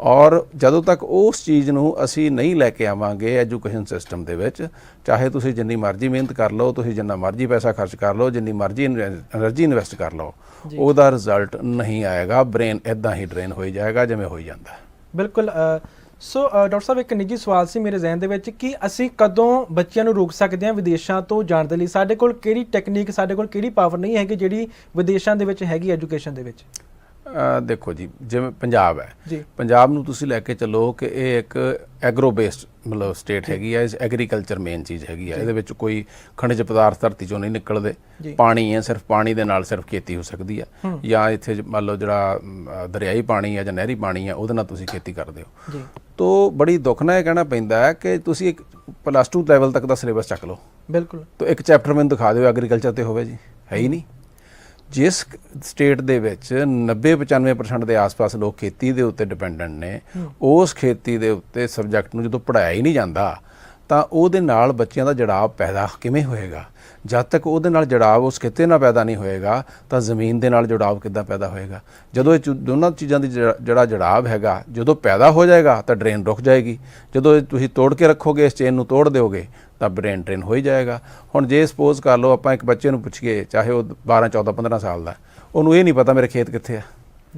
ਔਰ ਜਦੋਂ ਤੱਕ ਉਸ ਚੀਜ਼ ਨੂੰ ਅਸੀਂ ਨਹੀਂ ਲੈ ਕੇ ਆਵਾਂਗੇ ਐਜੂਕੇਸ਼ਨ ਸਿਸਟਮ ਦੇ ਵਿੱਚ ਚਾਹੇ ਤੁਸੀਂ ਜਿੰਨੀ ਮਰਜ਼ੀ ਮਿਹਨਤ ਕਰ ਲਓ ਤੁਸੀਂ ਜਿੰਨਾ ਮਰਜ਼ੀ ਪੈਸਾ ਖਰਚ ਕਰ ਲਓ ਜਿੰਨੀ ਮਰਜ਼ੀ એનર્ਜੀ ਇਨਵੈਸਟ ਕਰ ਲਓ ਉਹਦਾ ਰਿਜ਼ਲਟ ਨਹੀਂ ਆਏਗਾ ਬ੍ਰੇਨ ਇਦਾਂ ਹੀ ਡਰੇਨ ਹੋਈ ਜਾਏਗਾ ਜਿਵੇਂ ਹੋਈ ਜਾਂਦਾ। ਬਿਲਕੁਲ ਸੋ ਡਾਕਟਰ ਸਾਹਿਬ ਇੱਕ ਨਿੱਜੀ ਸਵਾਲ ਸੀ ਮੇਰੇ ਜ਼ਿਹਨ ਦੇ ਵਿੱਚ ਕਿ ਅਸੀਂ ਕਦੋਂ ਬੱਚਿਆਂ ਨੂੰ ਰੋਕ ਸਕਦੇ ਹਾਂ ਵਿਦੇਸ਼ਾਂ ਤੋਂ ਜਾਣ ਦੇ ਲਈ? ਸਾਡੇ ਕੋਲ ਕਿਹੜੀ ਟੈਕਨੀਕ ਸਾਡੇ ਕੋਲ ਕਿਹੜੀ ਪਾਵਰ ਨਹੀਂ ਹੈਗੀ ਜਿਹੜੀ ਵਿਦੇਸ਼ਾਂ ਦੇ ਵਿੱਚ ਹੈਗੀ ਐਜੂਕੇਸ਼ਨ ਦੇ ਵਿੱਚ? ਦੇਖੋ ਜੀ ਜਿਵੇਂ ਪੰਜਾਬ ਹੈ। ਪੰਜਾਬ ਨੂੰ ਤੁਸੀਂ ਲੈ ਕੇ ਚੱਲੋ ਕਿ ਇਹ ਇੱਕ ਐਗਰੋ ਬੇਸਡ ਮਤਲਬ ਸਟੇਟ ਹੈਗੀ ਹੈ ਐਗਰੀਕਲਚਰ ਮੇਨ ਚੀਜ਼ ਹੈਗੀ ਹੈ ਇਹਦੇ ਵਿੱਚ ਕੋਈ ਖਣਿਜ ਪਦਾਰਥ ਧਰਤੀ ਚੋਂ ਨਹੀਂ ਨਿਕਲਦੇ। ਪਾਣੀ ਹੈ ਸਿਰਫ ਪਾਣੀ ਦੇ ਨਾਲ ਸਿਰਫ ਖੇਤੀ ਹੋ ਸਕਦੀ ਹੈ। ਜਾਂ ਇੱਥੇ ਮੰਨ ਲਓ ਜਿਹੜਾ ਦਰਿਆਈ ਪਾਣੀ ਹੈ ਜਾਂ ਨਹਿਰੀ ਪਾਣੀ ਹੈ ਉਹਦੇ ਨਾਲ ਤੁਸੀਂ ਖੇਤੀ ਕਰਦੇ ਹੋ। ਜੀ। ਤੋ ਬੜੀ ਦੁੱਖ ਨਾਲ ਇਹ ਕਹਿਣਾ ਪੈਂਦਾ ਹੈ ਕਿ ਤੁਸੀਂ ਇੱਕ ਪਲੱਸ 2 ਲੈਵਲ ਤੱਕ ਦਾ ਸਿਲੇਬਸ ਚੱਕ ਲਓ। ਬਿਲਕੁਲ। ਤੋ ਇੱਕ ਚੈਪਟਰ ਮੈਨੂੰ ਦਿਖਾ ਦਿਓ ਐਗਰੀਕਲਚਰ ਤੇ ਹੋਵੇ ਜੀ। ਹੈ ਹੀ। ਨਹੀਂ। ਜਿਸ ਸਟੇਟ ਦੇ ਵਿੱਚ 90-95% ਦੇ ਆਸ-ਪਾਸ ਲੋਕ ਖੇਤੀ ਦੇ ਉੱਤੇ ਡਿਪੈਂਡੈਂਟ ਨੇ ਉਸ ਖੇਤੀ ਦੇ ਉੱਤੇ ਸਬਜੈਕਟ ਨੂੰ ਜਦੋਂ ਪੜਾਇਆ ਹੀ ਨਹੀਂ ਜਾਂਦਾ ਤਾਂ ਉਹਦੇ ਨਾਲ ਬੱਚਿਆਂ ਦਾ ਜੜਾਵ ਪੈਦਾ ਕਿਵੇਂ ਹੋਏਗਾ? ਜਦ ਤੱਕ ਉਹਦੇ ਨਾਲ ਜੜਾਵ ਉਸ ਖੇਤੇ ਨਾਲ ਪੈਦਾ ਨਹੀਂ ਹੋਏਗਾ, ਤਾਂ ਜ਼ਮੀਨ ਦੇ ਨਾਲ ਜੜਾਵ ਕਿੱਦਾਂ ਪੈਦਾ ਹੋਏਗਾ? ਜਦੋਂ ਇਹ ਚੂ- ਦੋਨਾਂ ਚੀਜ਼ਾਂ ਦੀ ਜਿਹੜਾ ਜੜਾਵ ਹੈਗਾ, ਜਦੋਂ ਪੈਦਾ ਹੋ ਜਾਏਗਾ, ਤਾਂ ਡਰੇਨ ਰੁਕ ਜਾਏਗੀ। ਜਦੋਂ ਇਹ ਤੁਸੀਂ ਤੋੜ ਕੇ ਰੱਖੋਗੇ, ਇਸ ਚੇਨ ਨੂੰ ਤੋੜ ਦਿਓਗੇ, ਤਾਂ ਬ੍ਰੇਨ ਡਰੇਨ ਹੋ ਹੀ ਜਾਏਗਾ। ਹੁਣ ਜੇ ਸਪੋਜ਼ ਕਰ ਲਓ, ਆਪਾਂ ਇੱਕ ਬੱਚੇ ਨੂੰ ਪੁੱਛੀਏ, ਚਾਹੇ ਉਹ 12 14 15 ਸਾਲ ਦਾ, ਉਹਨੂੰ ਇਹ ਨਹੀਂ ਪਤਾ ਮੇਰੇ ਖੇਤ ਕਿੱਥੇ ਆ।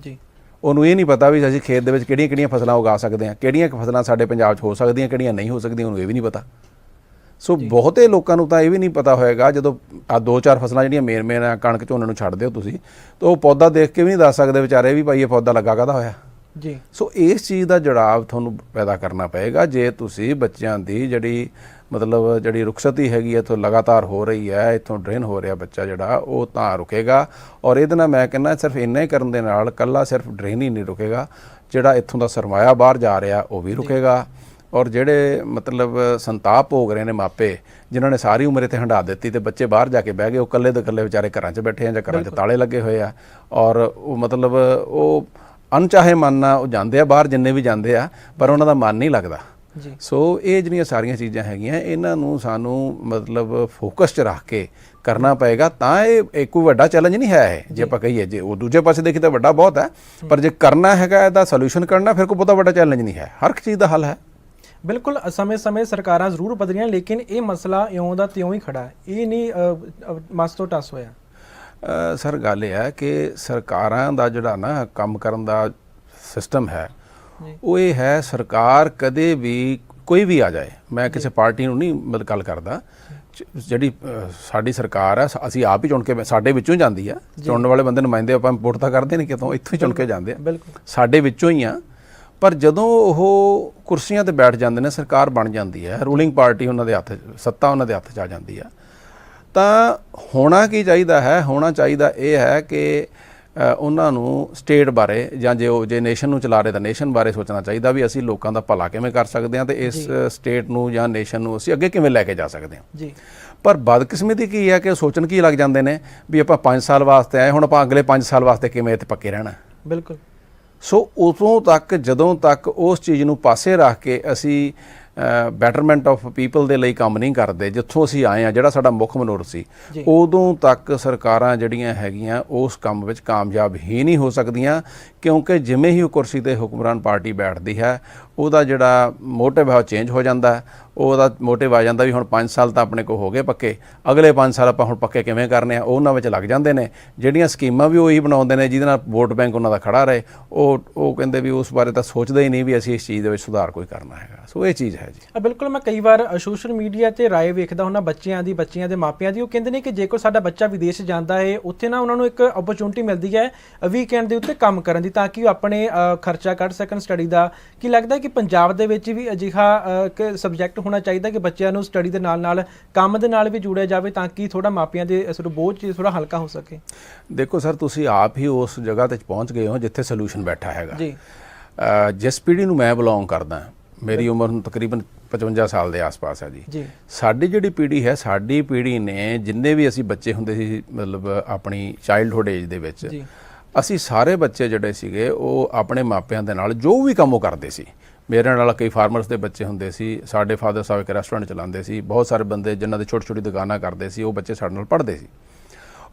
ਜੀ। ਉਹਨੂੰ ਇਹ ਨਹੀਂ ਪਤਾ ਵੀ ਅਸੀਂ ਖੇਤ ਦੇ ਵਿੱਚ ਕਿਹੜੀਆਂ ਕਿਹੜੀਆਂ ਫਸਲਾਂ ਉਗਾ ਸਕਦੇ ਹਾਂ ਕਿਹੜੀਆਂ ਫਸਲਾਂ ਸਾਡੇ ਪੰਜਾਬ 'ਚ ਹੋ ਸਕਦੀਆਂ ਕਿਹੜੀਆਂ ਨਹੀਂ ਹੋ ਸਕਦੀਆਂ ਉਹਨੂੰ ਇਹ ਵੀ ਨਹੀਂ ਪਤਾ। ਸੋ ਬਹੁਤੇ ਲੋਕਾਂ ਨੂੰ ਤਾਂ ਇਹ ਵੀ ਨਹੀਂ ਪਤਾ ਹੋਏਗਾ ਜਦੋਂ ਆ ਦੋ ਚਾਰ ਫਸਲਾਂ ਜਿਹੜੀਆਂ ਮੇਨ ਮੇਨ ਆ ਕਣਕ ਝੋਨੇ ਨੂੰ ਛੱਡ ਦਿਓ ਤੁਸੀਂ ਤਾਂ ਉਹ ਪੌਦਾ ਦੇਖ ਕੇ ਵੀ ਨਹੀਂ ਦੱਸ ਸਕਦੇ ਵਿਚਾਰੇ ਵੀ ਭਾਈ ਇਹ ਪੌਦਾ ਲੱਗਾ ਕਾਹਦਾ ਹੋਇਆ। ਜੀ। ਸੋ ਇਸ ਚੀਜ਼ ਦਾ ਜੜਾਵ ਤੁਹਾਨੂੰ ਪੈਦਾ ਕਰਨਾ ਪਏਗਾ ਜੇ ਤੁਸੀਂ ਬੱਚਿਆਂ ਦੀ ਜਿਹੜੀ ਮਤਲਬ ਜਿਹੜੀ ਰੁਖਸਤੀ ਹੈਗੀ ਹੈ ਤੋਂ ਲਗਾਤਾਰ ਹੋ ਰਹੀ ਹੈ ਇਥੋਂ ਡਰੇਨ ਹੋ ਰਿਹਾ ਬੱਚਾ ਜਿਹੜਾ ਉਹ ਤਾਂ ਰੁਕੇਗਾ। ਔਰ ਇਹਦੇ ਨਾਲ ਮੈਂ ਕਹਿੰਦਾ ਸਿਰਫ ਇੰਨਾ ਹੀ ਕਰਨ ਦੇ ਨਾਲ ਕੱਲਾ ਸਿਰਫ ਡਰੇਨ ਹੀ ਨਹੀਂ ਰੁਕੇਗਾ। ਜਿਹੜਾ ਇੱਥੋਂ ਦਾ ਸਰਮਾਇਆ ਬਾਹਰ ਜਾ ਰਿਹਾ ਉਹ ਵੀ ਰੁਕੇਗਾ। ਔਰ ਜਿਹੜੇ ਮਤਲਬ ਸੰਤਾਪ ਭੋਗ ਰਹੇ ਨੇ ਮਾਪੇ ਜਿਨ੍ਹਾਂ ਨੇ ਸਾਰੀ ਉਮਰ ਇੱਥੇ ਹੰਡਾ ਦਿੱਤੀ ਤੇ ਬੱਚੇ ਬਾਹਰ ਜਾ ਕੇ ਬਹਿ ਗਏ ਉਹ ਇਕੱਲੇ ਦੇ ਇਕੱਲੇ ਵਿਚਾਰੇ ਘਰਾਂ 'ਚ ਬੈਠੇ ਆ ਜਾਂ ਘਰਾਂ 'ਚ ਤਾਲੇ ਲੱਗੇ ਹੋਏ ਆ। ਔਰ ਉਹ ਮਤਲਬ ਉਹ ਅਣਚਾਹੇ ਮਨ ਨਾਲ ਉਹ ਜਾਂਦੇ ਆ ਬਾਹਰ ਜਿੰਨੇ ਵੀ ਜਾਂਦੇ ਆ ਪਰ ਉਹਨਾਂ ਦਾ ਮਨ ਨਹੀਂ ਲੱਗਦਾ। ਸੋ ਇਹ ਜਿਹੜੀਆਂ ਸਾਰੀਆਂ ਚੀਜ਼ਾਂ ਹੈਗੀਆਂ ਇਹਨਾਂ ਨੂੰ ਸਾਨੂੰ ਮਤਲਬ ਫੋਕਸ 'ਚ ਰੱਖ ਕੇ ਕਰਨਾ ਪਏਗਾ ਤਾਂ ਇਹ ਕੋਈ ਵੱਡਾ ਚੈਲੰਜ ਨਹੀਂ ਹੈ ਇਹ ਜੇ ਆਪਾਂ ਕਹੀਏ ਜੇ ਉਹ ਦੂਜੇ ਪਾਸੇ ਦੇਖੀ ਤਾਂ ਵੱਡਾ ਬਹੁਤ ਹੈ ਪਰ ਜੇ ਕਰਨਾ ਹੈਗਾ ਇਹਦਾ ਸੋਲੂਸ਼ਨ ਕਰਨਾ ਫਿਰ ਕੋਈ ਬਹੁਤਾ ਵੱਡਾ ਚੈਲੰਜ ਨਹੀਂ ਹੈ। ਹਰ ਇੱਕ ਚੀਜ਼ ਦਾ ਹੱਲ ਹੈ। ਬਿਲਕੁਲ ਸਮੇਂ-ਸਮੇਂ ਸਰਕਾਰਾਂ ਜ਼ਰੂਰ ਬਦਲੀਆਂ ਲੇਕਿਨ ਇਹ ਮਸਲਾ ਇਉਂ ਦਾ ਤਿਉਂ ਹੀ ਖੜਾ ਹੈ। ਇਹ ਨਹੀਂ ਮਸ ਤੋਂ ਟਸ ਹੋਇਆ। ਸਰ ਗੱਲ ਇਹ ਹੈ ਕਿ ਸਰਕਾਰਾਂ ਦਾ ਜਿਹੜਾ ਨਾ ਕੰਮ ਕਰਨ ਦਾ ਸਿਸਟਮ ਹੈ। ਉਹ ਇਹ ਹੈ ਸਰਕਾਰ ਕਦੇ ਵੀ ਕੋਈ ਵੀ ਆ ਜਾਏ ਮੈਂ ਕਿਸੇ ਪਾਰਟੀ ਨੂੰ ਨਹੀਂ ਮਤਲਬ ਗੱਲ ਕਰਦਾ ਜਿਹੜੀ ਸਾਡੀ ਸਰਕਾਰ ਹੈ ਸ- ਅਸੀਂ ਆਪ ਹੀ ਚੁਣ ਕੇ ਸਾਡੇ ਵਿੱਚੋਂ ਹੀ ਜਾਂਦੀ ਆ। ਚੁਣਨ ਵਾਲੇ ਬੰਦੇ ਨੁਮਾਇੰਦੇ ਆਪਾਂ ਵੋਟ ਤਾਂ ਕਰਦੇ ਨਹੀਂ ਕਿਤੋਂ ਇੱਥੋਂ ਹੀ ਚੁਣ ਕੇ ਜਾਂਦੇ ਆ। ਸਾਡੇ ਵਿੱਚੋਂ ਹੀ ਆ। ਪਰ ਜਦੋਂ ਉਹ ਕੁਰਸੀਆਂ ਤੇ ਬੈਠ ਜਾਂਦੇ ਨੇ ਸਰਕਾਰ ਬਣ ਜਾਂਦੀ ਹੈ ਰੂਲਿੰਗ ਪਾਰਟੀ ਉਹਨਾਂ ਦੇ ਹੱਥ ਸੱਤਾ ਉਹਨਾਂ ਦੇ ਹੱਥ 'ਚ ਆ ਜਾਂਦੀ ਆ। ਤਾਂ ਹੋਣਾ ਕੀ ਚਾਹੀਦਾ ਹੈ? ਹੋਣਾ ਚਾਹੀਦਾ ਇਹ ਹੈ ਕਿ ਉਹਨਾਂ ਨੂੰ ਸਟੇਟ ਬਾਰੇ ਜਾਂ ਜੇ ਉਹ ਜੇ ਨੇਸ਼ਨ ਨੂੰ ਚਲਾ ਰਹੇ ਤਾਂ ਨੇਸ਼ਨ ਬਾਰੇ ਸੋਚਣਾ ਚਾਹੀਦਾ ਵੀ ਅਸੀਂ ਲੋਕਾਂ ਦਾ ਭਲਾ ਕਿਵੇਂ ਕਰ ਸਕਦੇ ਹਾਂ ਤੇ ਇਸ ਸਟੇਟ ਨੂੰ ਜਾਂ ਨੇਸ਼ਨ ਨੂੰ ਅਸੀਂ ਅੱਗੇ ਕਿਵੇਂ ਲੈ ਕੇ ਜਾ ਸਕਦੇ ਹਾਂ। ਜੀ। ਪਰ ਬਦਕਿਸਮਤੀ ਕੀ ਹੈ ਕਿ ਉਹ ਸੋਚਣ ਕੀ ਲੱਗ ਜਾਂਦੇ ਨੇ ਵੀ ਆਪਾਂ 5 ਸਾਲ ਵਾਸਤੇ ਆਏ ਹੁਣ ਆਪਾਂ ਅਗਲੇ 5 ਸਾਲ ਵਾਸਤੇ ਕਿਵੇਂ ਇੱਥੇ ਪੱਕੇ ਰਹਿਣਾ? ਬਿਲਕੁਲ। ਸੋ ਉਦੋਂ ਤੱਕ ਜਦੋਂ ਤੱਕ ਉਸ ਚੀਜ਼ ਨੂੰ ਪਾਸੇ ਰੱਖ ਕੇ ਅਸੀਂ ਬੈਟਰਮੈਂਟ ਆਫ ਪੀਪਲ ਦੇ ਲਈ ਕੰਮ ਨਹੀਂ ਕਰਦੇ ਜਿੱਥੋਂ ਅਸੀਂ ਆਏ ਆ ਜਿਹੜਾ ਸਾਡਾ ਮੁੱਖ ਮਨੋਰਥ ਸੀ। ਉਦੋਂ ਤੱਕ ਸਰਕਾਰਾਂ ਜਿਹੜੀਆਂ ਹੈਗੀਆਂ ਉਸ ਕੰਮ ਵਿੱਚ ਕਾਮਯਾਬ ਹੀ ਨਹੀਂ ਹੋ ਸਕਦੀਆਂ ਕਿਉਂਕਿ ਜਿਵੇਂ ਹੀ ਉਹ ਕੁਰਸੀ ਤੇ ਹੁਕਮਰਾਨ ਪਾਰਟੀ ਬੈਠਦੀ ਹੈ ਉਹਦਾ ਜਿਹੜਾ ਮੋਟਿਵ ਹੈ ਉਹ ਚੇਂਜ ਹੋ ਜਾਂਦਾ ਹੈ। ਉਹਦਾ ਮੋਟਿਵ ਆ ਜਾਂਦਾ ਵੀ ਹੁਣ 5 ਸਾਲ ਤਾਂ ਆਪਣੇ ਕੋ ਹੋ ਗਏ ਪੱਕੇ। ਅਗਲੇ 5 ਸਾਲ ਆਪਾਂ ਹੁਣ ਪੱਕੇ ਕਿਵੇਂ ਕਰਨੇ ਆ, ਉਹ ਉਹਨਾਂ ਵਿੱਚ ਲੱਗ ਜਾਂਦੇ ਨੇ। ਜਿਹੜੀਆਂ ਸਕੀਮਾਂ ਵੀ ਉਹੀ ਬਣਾਉਂਦੇ ਨੇ, ਜਿਹਦੇ ਨਾਲ ਵੋਟ ਬੈਂਕ ਉਹਨਾਂ ਦਾ ਖੜਾ ਰਹੇ। ਉਹ ਉਹ ਕਹਿੰਦੇ ਵੀ ਉਸ ਬਾਰੇ ਤਾਂ ਸੋਚਦੇ ਹੀ ਨਹੀਂ ਵੀ ਅਸੀਂ ਇਸ ਚੀਜ਼ ਦੇ ਵਿੱਚ ਸੁਧਾਰ ਕੋਈ ਕਰਨਾ ਹੈਗਾ। ਸੋ ਇਹ ਚੀਜ਼ ਹੈ ਜੀ। ਬਿਲਕੁਲ ਮੈਂ ਕਈ ਵਾਰ ਸੋਸ਼ਲ ਮੀਡੀਆ ਤੇ ਰਾਏ ਵੇਖਦਾ ਹੁੰਦਾ, ਬੱਚਿਆਂ ਦੀ, ਬੱਚਿਆਂ ਦੇ ਮਾਪਿਆਂ ਦੀ। ਉਹ ਕਹਿੰਦੇ ਨੇ ਕਿ ਜੇਕਰ ਸਾਡਾ ਬੱਚਾ ਵਿਦੇਸ਼ ਜਾਂਦਾ ਹੈ, ਉੱਥੇ ਨਾ ਉਹਨਾਂ ਨੂੰ ਇੱਕ ਓਪਰਚੁਨਿਟੀ ਮਿਲਦੀ ਹੈ ਵੀਕਐਂਡ ਦੇ ਉੱਤੇ ਕੰਮ ਕਰਨ ਦੀ, ਤਾਂ ਕਿ ਉਹ ਆਪਣੇ ਖਰਚਾ ਕੱਢ ਸਕਣ ਸਟੱਡੀ ਦਾ। ਕੀ ਲੱਗਦਾ ਕਿ ਪੰਜਾਬ ਦੇ ਵਿੱਚ ਵੀ ਅਜਿਹਾ ਇੱਕ ਸਬਜੈਕਟ ਹੋਣਾ ਚਾਹੀਦਾ ਕਿ ਬੱਚਿਆਂ ਨੂੰ ਸਟੱਡੀ ਦੇ ਨਾਲ ਨਾਲ ਕੰਮ ਦੇ ਨਾਲ ਵੀ ਜੋੜਿਆ ਜਾਵੇ ਤਾਂ ਕਿ ਥੋੜਾ ਮਾਪਿਆਂ ਦੇ of ਬੋਝ ਥੋੜਾ ਹਲਕਾ ਹੋ ਸਕੇ। ਦੇਖੋ ਸਰ ਤੁਸੀਂ ਆਪ ਹੀ ਉਸ ਜਗ੍ਹਾ ਤੇ ਪਹੁੰਚ ਗਏ ਹੋ ਜਿੱਥੇ ਸੋਲੂਸ਼ਨ ਬੈਠਾ ਹੈਗਾ। ਜੀ। ਜਿਸ ਪੀੜ੍ਹੀ ਨੂੰ ਮੈਂ ਬਿਲੋਂਗ ਕਰਦਾ ਮੇਰੀ ਉਮਰ ਹੁਣ ਤਕਰੀਬਨ 55 ਸਾਲ ਦੇ ਆਸ-ਪਾਸ ਹੈ ਜੀ। ਸਾਡੀ ਜਿਹੜੀ ਪੀੜ੍ਹੀ ਹੈ ਸਾਡੀ ਪੀੜ੍ਹੀ ਨੇ ਜਿੰਨੇ ਵੀ ਅਸੀਂ ਬੱਚੇ ਹੁੰਦੇ ਸੀ ਮਤਲਬ ਆਪਣੀ ਚਾਈਲਡਹੁੱਡ ਏਜ ਦੇ ਵਿੱਚ ਅਸੀਂ ਸਾਰੇ ਬੱਚੇ ਜਿਹੜੇ ਸੀਗੇ ਉਹ ਆਪਣੇ ਮਾਪਿਆਂ ਦੇ ਨਾਲ ਜੋ ਵੀ ਕੰਮ ਉਹ ਕਰਦੇ ਸੀ। ਮੇਰੇ ਨਾਲ ਕਈ ਫਾਰਮਰਸ ਦੇ ਬੱਚੇ ਹੁੰਦੇ ਸੀ ਸਾਡੇ ਫਾਦਰ ਸਾਹਿਬ ਇੱਕ ਰੈਸਟੋਰੈਂਟ ਚਲਾਉਂਦੇ ਸੀ ਬਹੁਤ ਸਾਰੇ ਬੰਦੇ ਜਿਨ੍ਹਾਂ ਦੇ ਛੋਟੀ ਛੋਟੀ ਦੁਕਾਨਾਂ ਕਰਦੇ ਸੀ ਉਹ ਬੱਚੇ ਸਾਡੇ ਨਾਲ ਪੜ੍ਹਦੇ ਸੀ।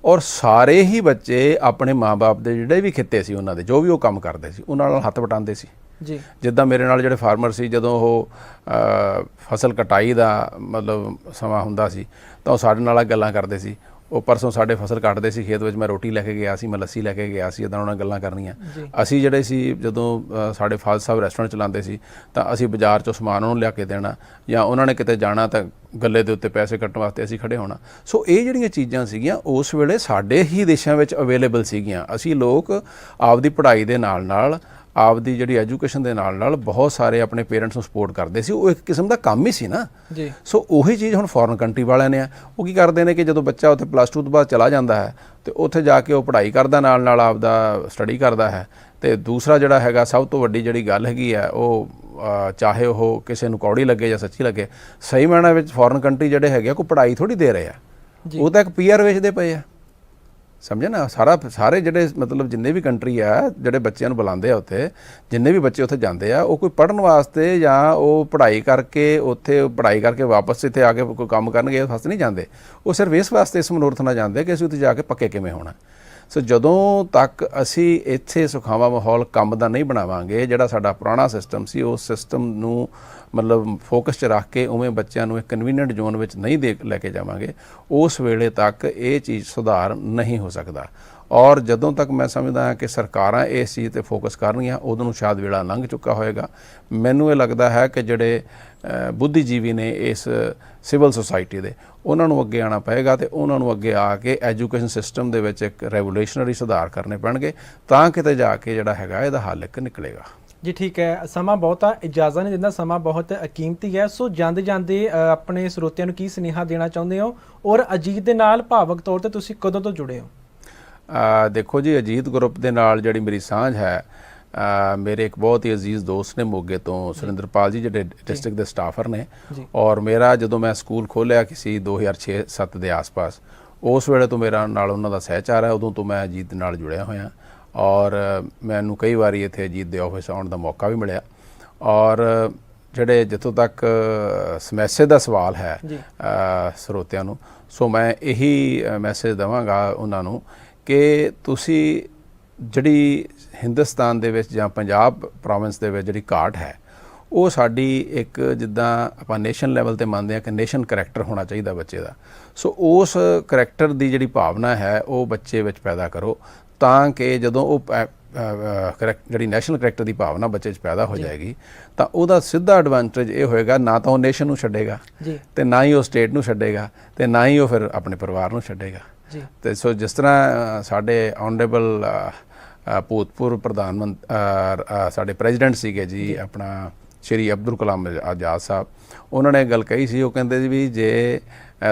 ਔਰ ਸਾਰੇ ਹੀ ਬੱਚੇ ਆਪਣੇ ਮਾਪੇ ਦੇ ਜਿਹੜੇ ਵੀ ਖਿੱਤੇ ਸੀ ਉਹਨਾਂ ਦੇ ਜੋ ਵੀ ਉਹ ਕੰਮ ਕਰਦੇ ਸੀ ਉਹਨਾਂ ਨਾਲ ਹੱਥ ਵਟਾਉਂਦੇ ਸੀ। ਜੀ। ਜਿੱਦਾਂ ਮੇਰੇ ਨਾਲ ਜਿਹੜੇ ਫਾਰਮਰ ਸੀ ਜਦੋਂ ਉਹ ਫਸਲ ਕਟਾਈ ਦਾ ਮਤਲਬ ਸਮਾਂ ਹੁੰਦਾ ਸੀ ਤਾਂ ਉਹ ਸਾਡੇ ਨਾਲ ਗੱਲਾਂ ਕਰਦੇ ਸੀ। ਉਹ ਪਰਸੋਂ ਸਾਡੇ ਫਸਲ ਕੱਟਦੇ ਸੀ ਖੇਤ ਵਿੱਚ ਮੈਂ ਰੋਟੀ ਲੈ ਕੇ ਗਿਆ ਸੀ ਮੈਂ ਲੱਸੀ ਲੈ ਕੇ ਗਿਆ ਸੀ ਇਦਾਂ ਉਹਨਾਂ ਨਾਲ ਗੱਲਾਂ ਕਰਨੀਆਂ। ਅਸੀਂ ਜਿਹੜੇ ਸੀ ਜਦੋਂ ਸਾਡੇ ਫਾਦਰ ਸਾਹਿਬ ਰੈਸਟੋਰੈਂਟ ਚਲਾਉਂਦੇ ਸੀ ਤਾਂ ਅਸੀਂ ਬਾਜ਼ਾਰ ਚੋਂ ਸਮਾਨ ਉਹਨੂੰ ਲਿਆ ਕੇ ਦੇਣਾ ਜਾਂ ਉਹਨਾਂ ਨੇ ਕਿਤੇ ਜਾਣਾ ਤਾਂ ਗੱਲੇ ਦੇ ਉੱਤੇ ਪੈਸੇ ਕੱਟਣ ਵਾਸਤੇ ਅਸੀਂ ਖੜੇ ਹੋਣਾ। ਸੋ ਇਹ ਜਿਹੜੀਆਂ ਚੀਜ਼ਾਂ ਸੀਗੀਆਂ ਉਸ ਵੇਲੇ ਸਾਡੇ ਹੀ ਦੇਸ਼ਾਂ ਵਿੱਚ ਅਵੇਲੇਬਲ ਸੀਗੀਆਂ। ਅਸੀਂ ਲੋਕ ਆਪਦੀ ਪੜ੍ਹਾਈ ਦੇ ਨਾਲ ਨਾਲ ਆਪਦੀ ਜਿਹੜੀ ਐਜੂਕੇਸ਼ਨ ਦੇ ਨਾਲ ਨਾਲ ਬਹੁਤ ਸਾਰੇ ਆਪਣੇ ਪੇਰੈਂਟਸ ਨੂੰ ਸਪੋਰਟ ਕਰਦੇ ਸੀ ਉਹ ਇੱਕ ਕਿਸਮ ਦਾ ਕੰਮ ਹੀ ਸੀ ਨਾ। ਜੀ। ਸੋ ਉਹੀ ਚੀਜ਼ ਹੁਣ ਫੋਰਨ ਕੰਟਰੀ ਵਾਲਿਆਂ ਨੇ ਆ ਉਹ ਕੀ ਕਰਦੇ ਨੇ ਕਿ ਜਦੋਂ ਬੱਚਾ ਉੱਥੇ ਪਲੱਸ 2 ਤੋਂ ਬਾਅਦ ਚਲਾ ਜਾਂਦਾ ਹੈ ਤੇ ਉੱਥੇ ਜਾ ਕੇ ਉਹ ਪੜ੍ਹਾਈ ਕਰਦਾ ਨਾਲ ਨਾਲ ਆਪਦਾ ਸਟੱਡੀ ਕਰਦਾ ਹੈ ਤੇ ਦੂਸਰਾ ਜਿਹੜਾ ਹੈਗਾ ਸਭ ਤੋਂ ਵੱਡੀ ਜਿਹੜੀ ਗੱਲ ਹੈਗੀ ਆ ਉਹ ਚਾਹੇ ਉਹ ਕਿਸੇ ਨੂੰ ਕੌੜੀ ਲੱਗੇ ਜਾਂ ਸੱਚੀ ਲੱਗੇ ਸਹੀ ਮਾਇਨਾ ਵਿੱਚ ਫੋਰਨ ਕੰਟਰੀ ਜਿਹੜੇ ਹੈਗੇ ਆ ਕੋਈ ਪੜ੍ਹਾਈ ਥੋੜੀ ਦੇ ਰਹੇ ਆ। ਉਹ ਤਾਂ ਇੱਕ ਪੀਆਰ ਵੇਚਦੇ ਪਏ ਆ। ਸਮਝਿਆ ਨਾ? ਸਾਰਾ ਸਾਰੇ ਜਿਹੜੇ ਮਤਲਬ ਜਿੰਨੇ ਵੀ ਕੰਟਰੀ ਆ, ਜਿਹੜੇ ਬੱਚਿਆਂ ਨੂੰ ਬੁਲਾਉਂਦੇ ਆ ਉੱਥੇ, ਜਿੰਨੇ ਵੀ ਬੱਚੇ ਉੱਥੇ ਜਾਂਦੇ ਆ, ਉਹ ਕੋਈ ਪੜਨ ਵਾਸਤੇ ਜਾਂ ਉਹ ਪੜ੍ਹਾਈ ਕਰਕੇ ਉੱਥੇ ਪੜ੍ਹਾਈ ਕਰਕੇ ਵਾਪਸ ਇੱਥੇ ਆ ਕੇ ਕੋਈ ਕੰਮ ਕਰਨਗੇ ਇਸ ਵਾਸਤੇ ਨਹੀਂ ਜਾਂਦੇ। ਉਹ ਸਿਰਫ ਇਸ ਵਾਸਤੇ ਇਸ ਮਨੋਰਥ ਨਾਲ ਜਾਂਦੇ ਕਿ ਅਸੀਂ ਉੱਥੇ ਜਾ ਕੇ ਪੱਕੇ ਕਿਵੇਂ ਹੋਣਾ। ਸੋ ਜਦੋਂ ਤੱਕ ਅਸੀਂ ਇੱਥੇ ਸੁਖਾਵਾ ਮਾਹੌਲ ਕੰਮ ਦਾ ਨਹੀਂ ਬਣਾਵਾਂਗੇ, ਜਿਹੜਾ ਸਾਡਾ ਪੁਰਾਣਾ ਸਿਸਟਮ ਸੀ, ਉਸ ਸਿਸਟਮ ਨੂੰ ਮਤਲਬ ਫੋਕਸ 'ਚ ਰੱਖ ਕੇ ਉਵੇਂ ਬੱਚਿਆਂ ਨੂੰ ਇੱਕ ਕਨਵੀਨੀਅੰਟ ਜ਼ੋਨ ਵਿੱਚ ਨਹੀਂ ਦੇ ਲੈ ਕੇ ਜਾਵਾਂਗੇ, ਉਸ ਵੇਲੇ ਤੱਕ ਇਹ ਚੀਜ਼ ਸੁਧਾਰ ਨਹੀਂ ਹੋ ਸਕਦਾ। ਔਰ ਜਦੋਂ ਤੱਕ ਮੈਂ ਸਮਝਦਾ ਹਾਂ ਕਿ ਸਰਕਾਰਾਂ ਇਸ ਚੀਜ਼ ਤੇ ਫੋਕਸ ਕਰਨਗੀਆਂ, ਉਦੋਂ ਨੂੰ ਸ਼ਾਇਦ ਵੇਲਾ ਲੰਘ ਚੁੱਕਾ ਹੋਏਗਾ। ਮੈਨੂੰ ਇਹ ਲੱਗਦਾ ਹੈ ਕਿ ਜਿਹੜੇ ਬੁੱਧੀਜੀਵੀ ਨੇ ਇਸ ਸਿਵਲ ਸੁਸਾਇਟੀ ਦੇ, ਉਹਨਾਂ ਨੂੰ ਅੱਗੇ ਆਉਣਾ ਪਏਗਾ ਤੇ ਉਹਨਾਂ ਨੂੰ ਅੱਗੇ ਆ ਕੇ ਐਜੂਕੇਸ਼ਨ ਸਿਸਟਮ ਦੇ ਵਿੱਚ ਇੱਕ ਰੈਵੋਲੂਸ਼ਨਰੀ ਸੁਧਾਰ ਕਰਨੇ ਪੈਣਗੇ, ਤਾਂ ਕਿਤੇ ਜਾ ਕੇ ਜਿਹੜਾ ਹੈਗਾ ਇਹਦਾ ਹੱਲ ਇੱਕ ਨਿਕਲੇਗਾ। ਜੀ ਠੀਕ ਹੈ ਸਮਾਂ ਬਹੁਤ ਇਜਾਜ਼ਤ ਨਹੀਂ ਦਿੰਦਾ ਸਮਾਂ ਬਹੁਤ ਕੀਮਤੀ ਹੈ। ਸੋ ਜਾਂਦੇ ਜਾਂਦੇ ਆਪਣੇ ਸਰੋਤਿਆਂ ਨੂੰ ਕੀ ਸੁਨੇਹਾ ਦੇਣਾ ਚਾਹੁੰਦੇ ਹੋ? ਔਰ ਅਜੀਤ ਦੇ ਨਾਲ ਭਾਵਕ ਤੌਰ ਤੇ ਤੁਸੀਂ ਕਦੋਂ ਤੋਂ ਜੁੜੇ ਹੋ? ਅ, ਦੇਖੋ ਜੀ ਅਜੀਤ ਗਰੁੱਪ ਦੇ ਨਾਲ ਜਿਹੜੀ ਮੇਰੀ ਸਾਂਝ ਹੈ ਮੇਰੇ ਇੱਕ ਬਹੁਤ ਹੀ ਅਜ਼ੀਜ਼ ਦੋਸਤ ਨੇ ਮੋਗੇ ਤੋਂ ਸੁਰਿੰਦਰਪਾਲ ਜੀ ਜਿਹੜੇ ਡਿਸਟ੍ਰਿਕਟ ਦੇ ਸਟਾਫਰ ਨੇ। ਔਰ ਮੇਰਾ ਜਦੋਂ ਮੈਂ ਸਕੂਲ ਖੋਲ੍ਹਿਆ ਕਿਸੇ 2006-7 ਦੇ ਆਸ-ਪਾਸ ਉਸ ਵੇਲੇ ਤੋਂ ਮੇਰਾ ਨਾਲ ਉਹਨਾਂ ਦਾ ਸਹਿਚਾਰ ਹੈ ਉਦੋਂ ਤੋਂ ਮੈਂ ਅਜੀਤ ਨਾਲ ਜੁੜਿਆ ਹੋਇਆ। ਔਰ ਮੈਨੂੰ ਕਈ ਵਾਰੀ ਇੱਥੇ ਅਜੀਤ ਦੇ ਆਫਿਸ ਆਉਣ ਦਾ ਮੌਕਾ ਵੀ ਮਿਲਿਆ। ਔਰ ਜਿਹੜੇ ਜਿੱਥੋਂ ਤੱਕ ਸਮੈਸੇ ਦਾ ਸਵਾਲ ਹੈ ਸਰੋਤਿਆਂ ਨੂੰ ਸੋ ਮੈਂ ਇਹੀ ਮੈਸੇਜ ਦਵਾਂਗਾ ਉਹਨਾਂ ਨੂੰ ਕਿ ਤੁਸੀਂ ਜਿਹੜੀ ਹਿੰਦੁਸਤਾਨ ਦੇ ਵਿੱਚ ਜਾਂ ਪੰਜਾਬ ਪ੍ਰੋਵਿੰਸ ਦੇ ਵਿੱਚ ਜਿਹੜੀ ਘਾਟ ਹੈ ਉਹ ਸਾਡੀ ਇੱਕ ਜਿੱਦਾਂ ਆਪਾਂ ਨੇਸ਼ਨ ਲੈਵਲ ਤੇ ਮੰਨਦੇ ਆ ਕਿ ਨੇਸ਼ਨ ਕਰੈਕਟਰ ਹੋਣਾ ਚਾਹੀਦਾ ਬੱਚੇ ਦਾ। ਸੋ ਉਸ ਕਰੈਕਟਰ ਦੀ ਜਿਹੜੀ ਭਾਵਨਾ ਹੈ ਉਹ ਬੱਚੇ ਵਿੱਚ ਪੈਦਾ ਕਰੋ। ਤਾਂ ਕਿ ਜਦੋਂ ਉਹ ਜਿਹੜੀ ਨੈਸ਼ਨਲ ਕਰੈਕਟਰ ਦੀ ਭਾਵਨਾ ਬੱਚੇ 'ਚ ਪੈਦਾ ਹੋ ਜਾਏਗੀ ਤਾਂ ਉਹਦਾ ਸਿੱਧਾ ਐਡਵਾਂਟੇਜ ਇਹ ਹੋਏਗਾ ਨਾ ਤਾਂ ਉਹ ਨੇਸ਼ਨ ਨੂੰ ਛੱਡੇਗਾ ਜੀ। ਤੇ ਨਾ ਹੀ ਉਹ ਸਟੇਟ ਨੂੰ ਛੱਡੇਗਾ ਤੇ ਨਾ ਹੀ ਉਹ ਫਿਰ ਆਪਣੇ ਪਰਿਵਾਰ ਨੂੰ ਛੱਡੇਗਾ। ਜੀ। ਤੇ ਸੋ ਜਿਸ ਤਰ੍ਹਾਂ ਸਾਡੇ ਆਨਰੇਬਲ ਭੂਤਪੂਰਵ ਪ੍ਰਧਾਨ ਮੰਤਰੀ ਸਾਡੇ ਪ੍ਰੈਜ਼ੀਡੈਂਟ ਸੀਗੇ ਜੀ ਆਪਣਾ ਸ਼੍ਰੀ ਅਬਦੁਲ ਕਲਾਮ ਆਜ਼ਾਦ ਸਾਹਿਬ। ਉਹਨਾਂ ਨੇ ਗੱਲ ਕਹੀ ਸੀ ਉਹ ਕਹਿੰਦੇ ਸੀ ਵੀ ਜੇ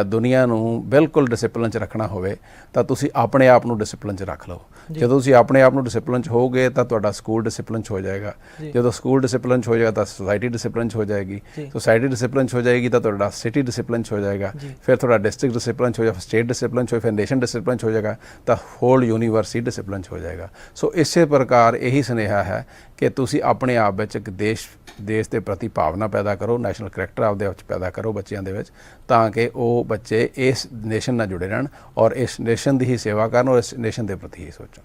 ਦੁਨੀਆ ਨੂੰ ਬਿਲਕੁਲ ਡਿਸਪਲਿਨ ਚ ਰੱਖਣਾ ਹੋਵੇ ਤਾਂ ਤੁਸੀਂ ਆਪਣੇ ਆਪ ਨੂੰ ਡਿਸਪਲਿਨ ਚ ਰੱਖ ਲਓ ਜਦੋਂ ਤੁਸੀਂ ਆਪਣੇ ਆਪ ਨੂੰ ਡਿਸਪਲਿਨ ਚ ਹੋਗੇ ਤਾਂ ਤੁਹਾਡਾ ਸਕੂਲ ਡਿਸਪਲਿਨ ਚ ਹੋ ਜਾਏਗਾ। ਜਦੋਂ ਸਕੂਲ ਡਿਸਪਲਿਨ ਚ ਹੋ ਜਾਏਗਾ ਤਾਂ ਸੋਸਾਇਟੀ ਡਿਸਪਲਿਨ ਚ ਹੋ ਜਾਏਗੀ। ਸੋਸਾਇਟੀ ਡਿਸਪਲਿਨ ਚ ਹੋ ਜਾਏਗੀ ਤਾਂ ਤੁਹਾਡਾ ਸਿਟੀ ਡਿਸਪਲਿਨ ਚ ਹੋ ਜਾਏਗਾ। ਫਿਰ ਤੁਹਾਡਾ ਡਿਸਟ੍ਰਿਕਟ ਡਿਸਪਲਿਨ ਚ ਹੋ ਜਾਏਗਾ ਸਟੇਟ ਡਿਸਪਲਿਨ ਚ ਹੋ ਫਿਰ ਨੇਸ਼ਨ ਡਿਸਪਲਿਨ ਚ ਹੋ ਜਾਏਗਾ ਤਾਂ ਹੋਲ ਯੂਨੀਵਰਸਿਟੀ ਡਿਸਪਲਿਨ ਚ ਹੋ ਜਾਏਗਾ ਸੋ ਇਸੇ ਪ੍ਰਕਾਰ ਇਹੀ ਸੁਨੇਹਾ ਹੈ ਕਿ ਤੁਸੀਂ ਆਪਣੇ ਆਪ ਵਿੱਚ ਇੱਕ ਦੇਸ਼ ਦੇਸ਼ ਦੇ ਪ੍ਰਤੀ ਭਾਵਨਾ ਪੈਦਾ ਕਰੋ ਨੈਸ਼ਨਲ ਕਰੈਕਟਰ ਆਪਦੇ ਵਿੱਚ ਪੈਦਾ ਕਰੋ ਬੱਚਿਆਂ ਦੇ ਵਿੱਚ ਤਾਂ ਕਿ ਉਹ ਬੱਚੇ ਇਸ ਨੇਸ਼ਨ ਨਾਲ ਜੁੜੇ ਰਹਿਣ ਔਰ ਇਸ ਨੇਸ਼ਨ ਦੀ ਹੀ ਸੇਵਾ ਕਰਨ ਔਰ ਇਸ ਨੇਸ਼ਨ ਦੇ ਪ੍ਰਤੀ ਹੀ ਸੋਚਣ।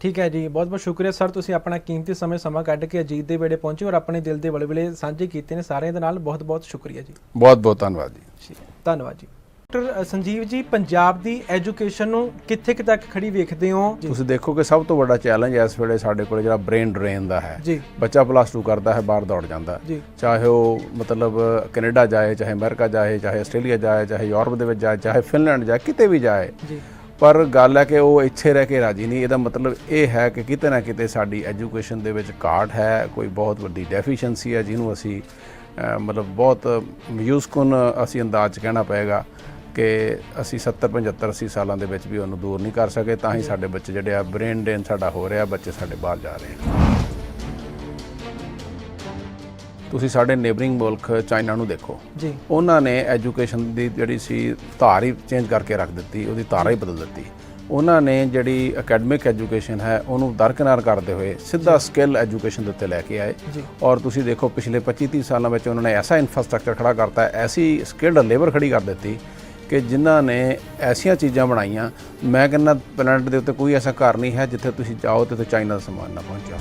ਠੀਕ ਹੈ ਜੀ ਬਹੁਤ ਬਹੁਤ ਸ਼ੁਕਰੀਆ ਸਰ ਤੁਸੀਂ ਆਪਣਾ ਕੀਮਤੀ ਸਮੇਂ ਸਮਾਂ ਕੱਢ ਕੇ ਅਜੀਤ ਦੇ ਵੇੜੇ ਪਹੁੰਚੇ ਔਰ ਆਪਣੇ ਦਿਲ ਦੇ ਵਲਵਲੇ ਸਾਂਝੇ ਕੀਤੇ ਨੇ ਸਾਰਿਆਂ ਦੇ ਨਾਲ। ਬਹੁਤ ਬਹੁਤ ਸ਼ੁਕਰੀਆ ਜੀ। ਬਹੁਤ ਬਹੁਤ ਧੰਨਵਾਦ ਜੀ। ਧੰਨਵਾਦ ਜੀ। ਡਾਕਟਰ ਸੰਜੀਵ ਜੀ ਪੰਜਾਬ ਦੀ ਐਜੂਕੇਸ਼ਨ ਨੂੰ ਕਿੱਥੇ ਕੁ ਤੱਕ ਖੜੀ ਵੇਖਦੇ ਹੋ? ਤੁਸੀਂ ਦੇਖੋ ਕਿ ਸਭ ਤੋਂ ਵੱਡਾ ਚੈਲੰਜ ਇਸ ਵੇਲੇ ਸਾਡੇ ਕੋਲ ਜਿਹੜਾ ਬ੍ਰੇਨ ਡਰੇਨ ਦਾ ਹੈ। ਬੱਚਾ ਪਲੱਸ 2 ਕਰਦਾ ਹੈ ਬਾਹਰ ਦੌੜ ਜਾਂਦਾ ਚਾਹੇ ਉਹ ਮਤਲਬ ਕੈਨੇਡਾ ਜਾਏ ਚਾਹੇ ਅਮਰੀਕਾ ਜਾਏ ਚਾਹੇ ਆਸਟ੍ਰੇਲੀਆ ਜਾਏ ਚਾਹੇ ਯੂਰਪ ਦੇ ਵਿੱਚ ਜਾਏ ਚਾਹੇ ਫਿਨਲੈਂਡ ਜਾਏ ਕਿਤੇ ਵੀ ਜਾਏ। ਪਰ ਗੱਲ ਹੈ ਕਿ ਉਹ ਇੱਥੇ ਰਹਿ ਕੇ ਰਾਜੀ ਨਹੀਂ। ਇਹਦਾ ਮਤਲਬ ਇਹ ਹੈ ਕਿ ਕਿਤੇ ਨਾ ਕਿਤੇ ਸਾਡੀ ਐਜੂਕੇਸ਼ਨ ਦੇ ਵਿੱਚ ਘਾਟ ਹੈ। ਕੋਈ ਬਹੁਤ ਵੱਡੀ ਡੈਫੀਸ਼ੀਐਂਸੀ ਹੈ ਜਿਹਨੂੰ ਅਸੀਂ ਮਤਲਬ ਬਹੁਤ ਮਯੂਸਕੁਨ ਅਸੀਂ ਅੰਦਾਜ਼ 'ਚ ਕਹਿਣਾ ਪਏਗਾ। ਕਿ ਅਸੀਂ 70 75 80 ਸਾਲਾਂ ਦੇ ਵਿੱਚ ਵੀ ਉਹਨੂੰ ਦੂਰ ਨਹੀਂ ਕਰ ਸਕੇ ਤਾਂ ਹੀ ਸਾਡੇ ਬੱਚੇ ਜਿਹੜੇ ਆ ਬ੍ਰੇਨ ਡਰੇਨ ਸਾਡਾ ਹੋ ਰਿਹਾ ਬੱਚੇ ਸਾਡੇ ਬਾਹਰ ਜਾ ਰਹੇ ਨੇ। ਤੁਸੀਂ ਸਾਡੇ ਨੇਬਰਿੰਗ ਮੁਲਕ ਚਾਈਨਾ ਨੂੰ ਦੇਖੋ। ਜੀ। ਉਹਨਾਂ ਨੇ ਐਜੂਕੇਸ਼ਨ ਦੀ ਜਿਹੜੀ ਸੀ ਧਾਰ ਹੀ ਚੇਂਜ ਕਰਕੇ ਰੱਖ ਦਿੱਤੀ ਉਹਦੀ ਧਾਰਾ ਹੀ ਬਦਲ ਦਿੱਤੀ। ਉਹਨਾਂ ਨੇ ਜਿਹੜੀ ਅਕੈਡਮਿਕ ਐਜੂਕੇਸ਼ਨ ਹੈ ਉਹਨੂੰ ਦਰਕਨਾਰ ਕਰਦੇ ਹੋਏ ਸਿੱਧਾ ਸਕਿੱਲ ਐਜੂਕੇਸ਼ਨ ਦੇ ਉੱਤੇ ਲੈ ਕੇ ਆਏ। ਔਰ ਤੁਸੀਂ ਦੇਖੋ ਪਿਛਲੇ 25 30 ਸਾਲਾਂ ਵਿੱਚ ਉਹਨਾਂ ਨੇ ਐਸਾ ਇਨਫਰਾਸਟ੍ਰਕਚਰ ਖੜਾ ਕਰਤਾ ਐਸੀ ਸਕਿਲਡ ਲੇਬਰ ਖੜੀ ਕਰ ਦਿੱਤੀ ਕਿ ਜਿਨ੍ਹਾਂ ਨੇ ਐਸੀਆਂ ਚੀਜ਼ਾਂ ਬਣਾਈਆਂ ਮੈਂ ਕਹਿੰਦਾ ਪਲੈਨਟ ਦੇ ਉੱਤੇ ਕੋਈ ਐਸਾ ਘਰ ਨਹੀਂ ਹੈ ਜਿੱਥੇ ਤੁਸੀਂ ਜਾਓ ਤੇ ਚਾਈਨਾ ਦਾ ਸਮਾਨ ਨਾ ਪਹੁੰਚਿਆ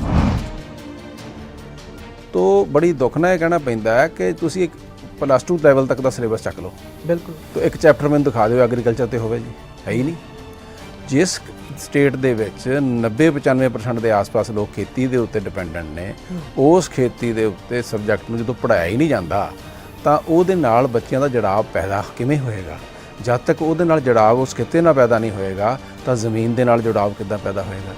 ਤੋ ਬੜੀ ਦੁੱਖ ਨਾਲ ਇਹ ਕਹਿਣਾ ਪੈਂਦਾ ਹੈ ਕਿ ਤੁਸੀਂ ਇੱਕ ਪਲੱਸ 2 ਲੈਵਲ ਤੱਕ ਦਾ ਸਿਲੇਬਸ ਚੱਕ ਲਓ। ਬਿਲਕੁਲ। ਤੋ ਇੱਕ ਚੈਪਟਰ ਮੈਨੂੰ ਦਿਖਾ ਦਿਓ ਐਗਰੀਕਲਚਰ ਤੇ ਹੋਵੇ ਜੀ ਹੈ ਹੀ ਨਹੀਂ। ਜਿਸ ਸਟੇਟ ਦੇ ਵਿੱਚ 90-95% ਦੇ ਆਸ-ਪਾਸ ਲੋਕ ਖੇਤੀ ਦੇ ਉੱਤੇ ਡਿਪੈਂਡੈਂਟ ਨੇ ਉਸ ਖੇਤੀ ਦੇ ਉੱਤੇ ਸਬਜੈਕਟ ਨੂੰ ਜਦੋਂ ਪੜਾਇਆ ਹੀ ਨਹੀਂ ਜਾਂਦਾ ਤਾਂ ਉਹਦੇ ਨਾਲ ਬੱਚਿਆਂ ਦਾ ਜੜਾਵ ਪੈਦਾ ਕਿਵੇਂ ਹੋਏਗਾ? ਜਦ ਤੱਕ ਉਹਦੇ ਨਾਲ ਜੜਾਵ ਉਸ ਖੇਤੇ ਨਾਲ ਪੈਦਾ ਨਹੀਂ ਹੋਏਗਾ, ਤਾਂ ਜ਼ਮੀਨ ਦੇ ਨਾਲ ਜੜਾਵ ਕਿੱਦਾਂ ਪੈਦਾ ਹੋਏਗਾ?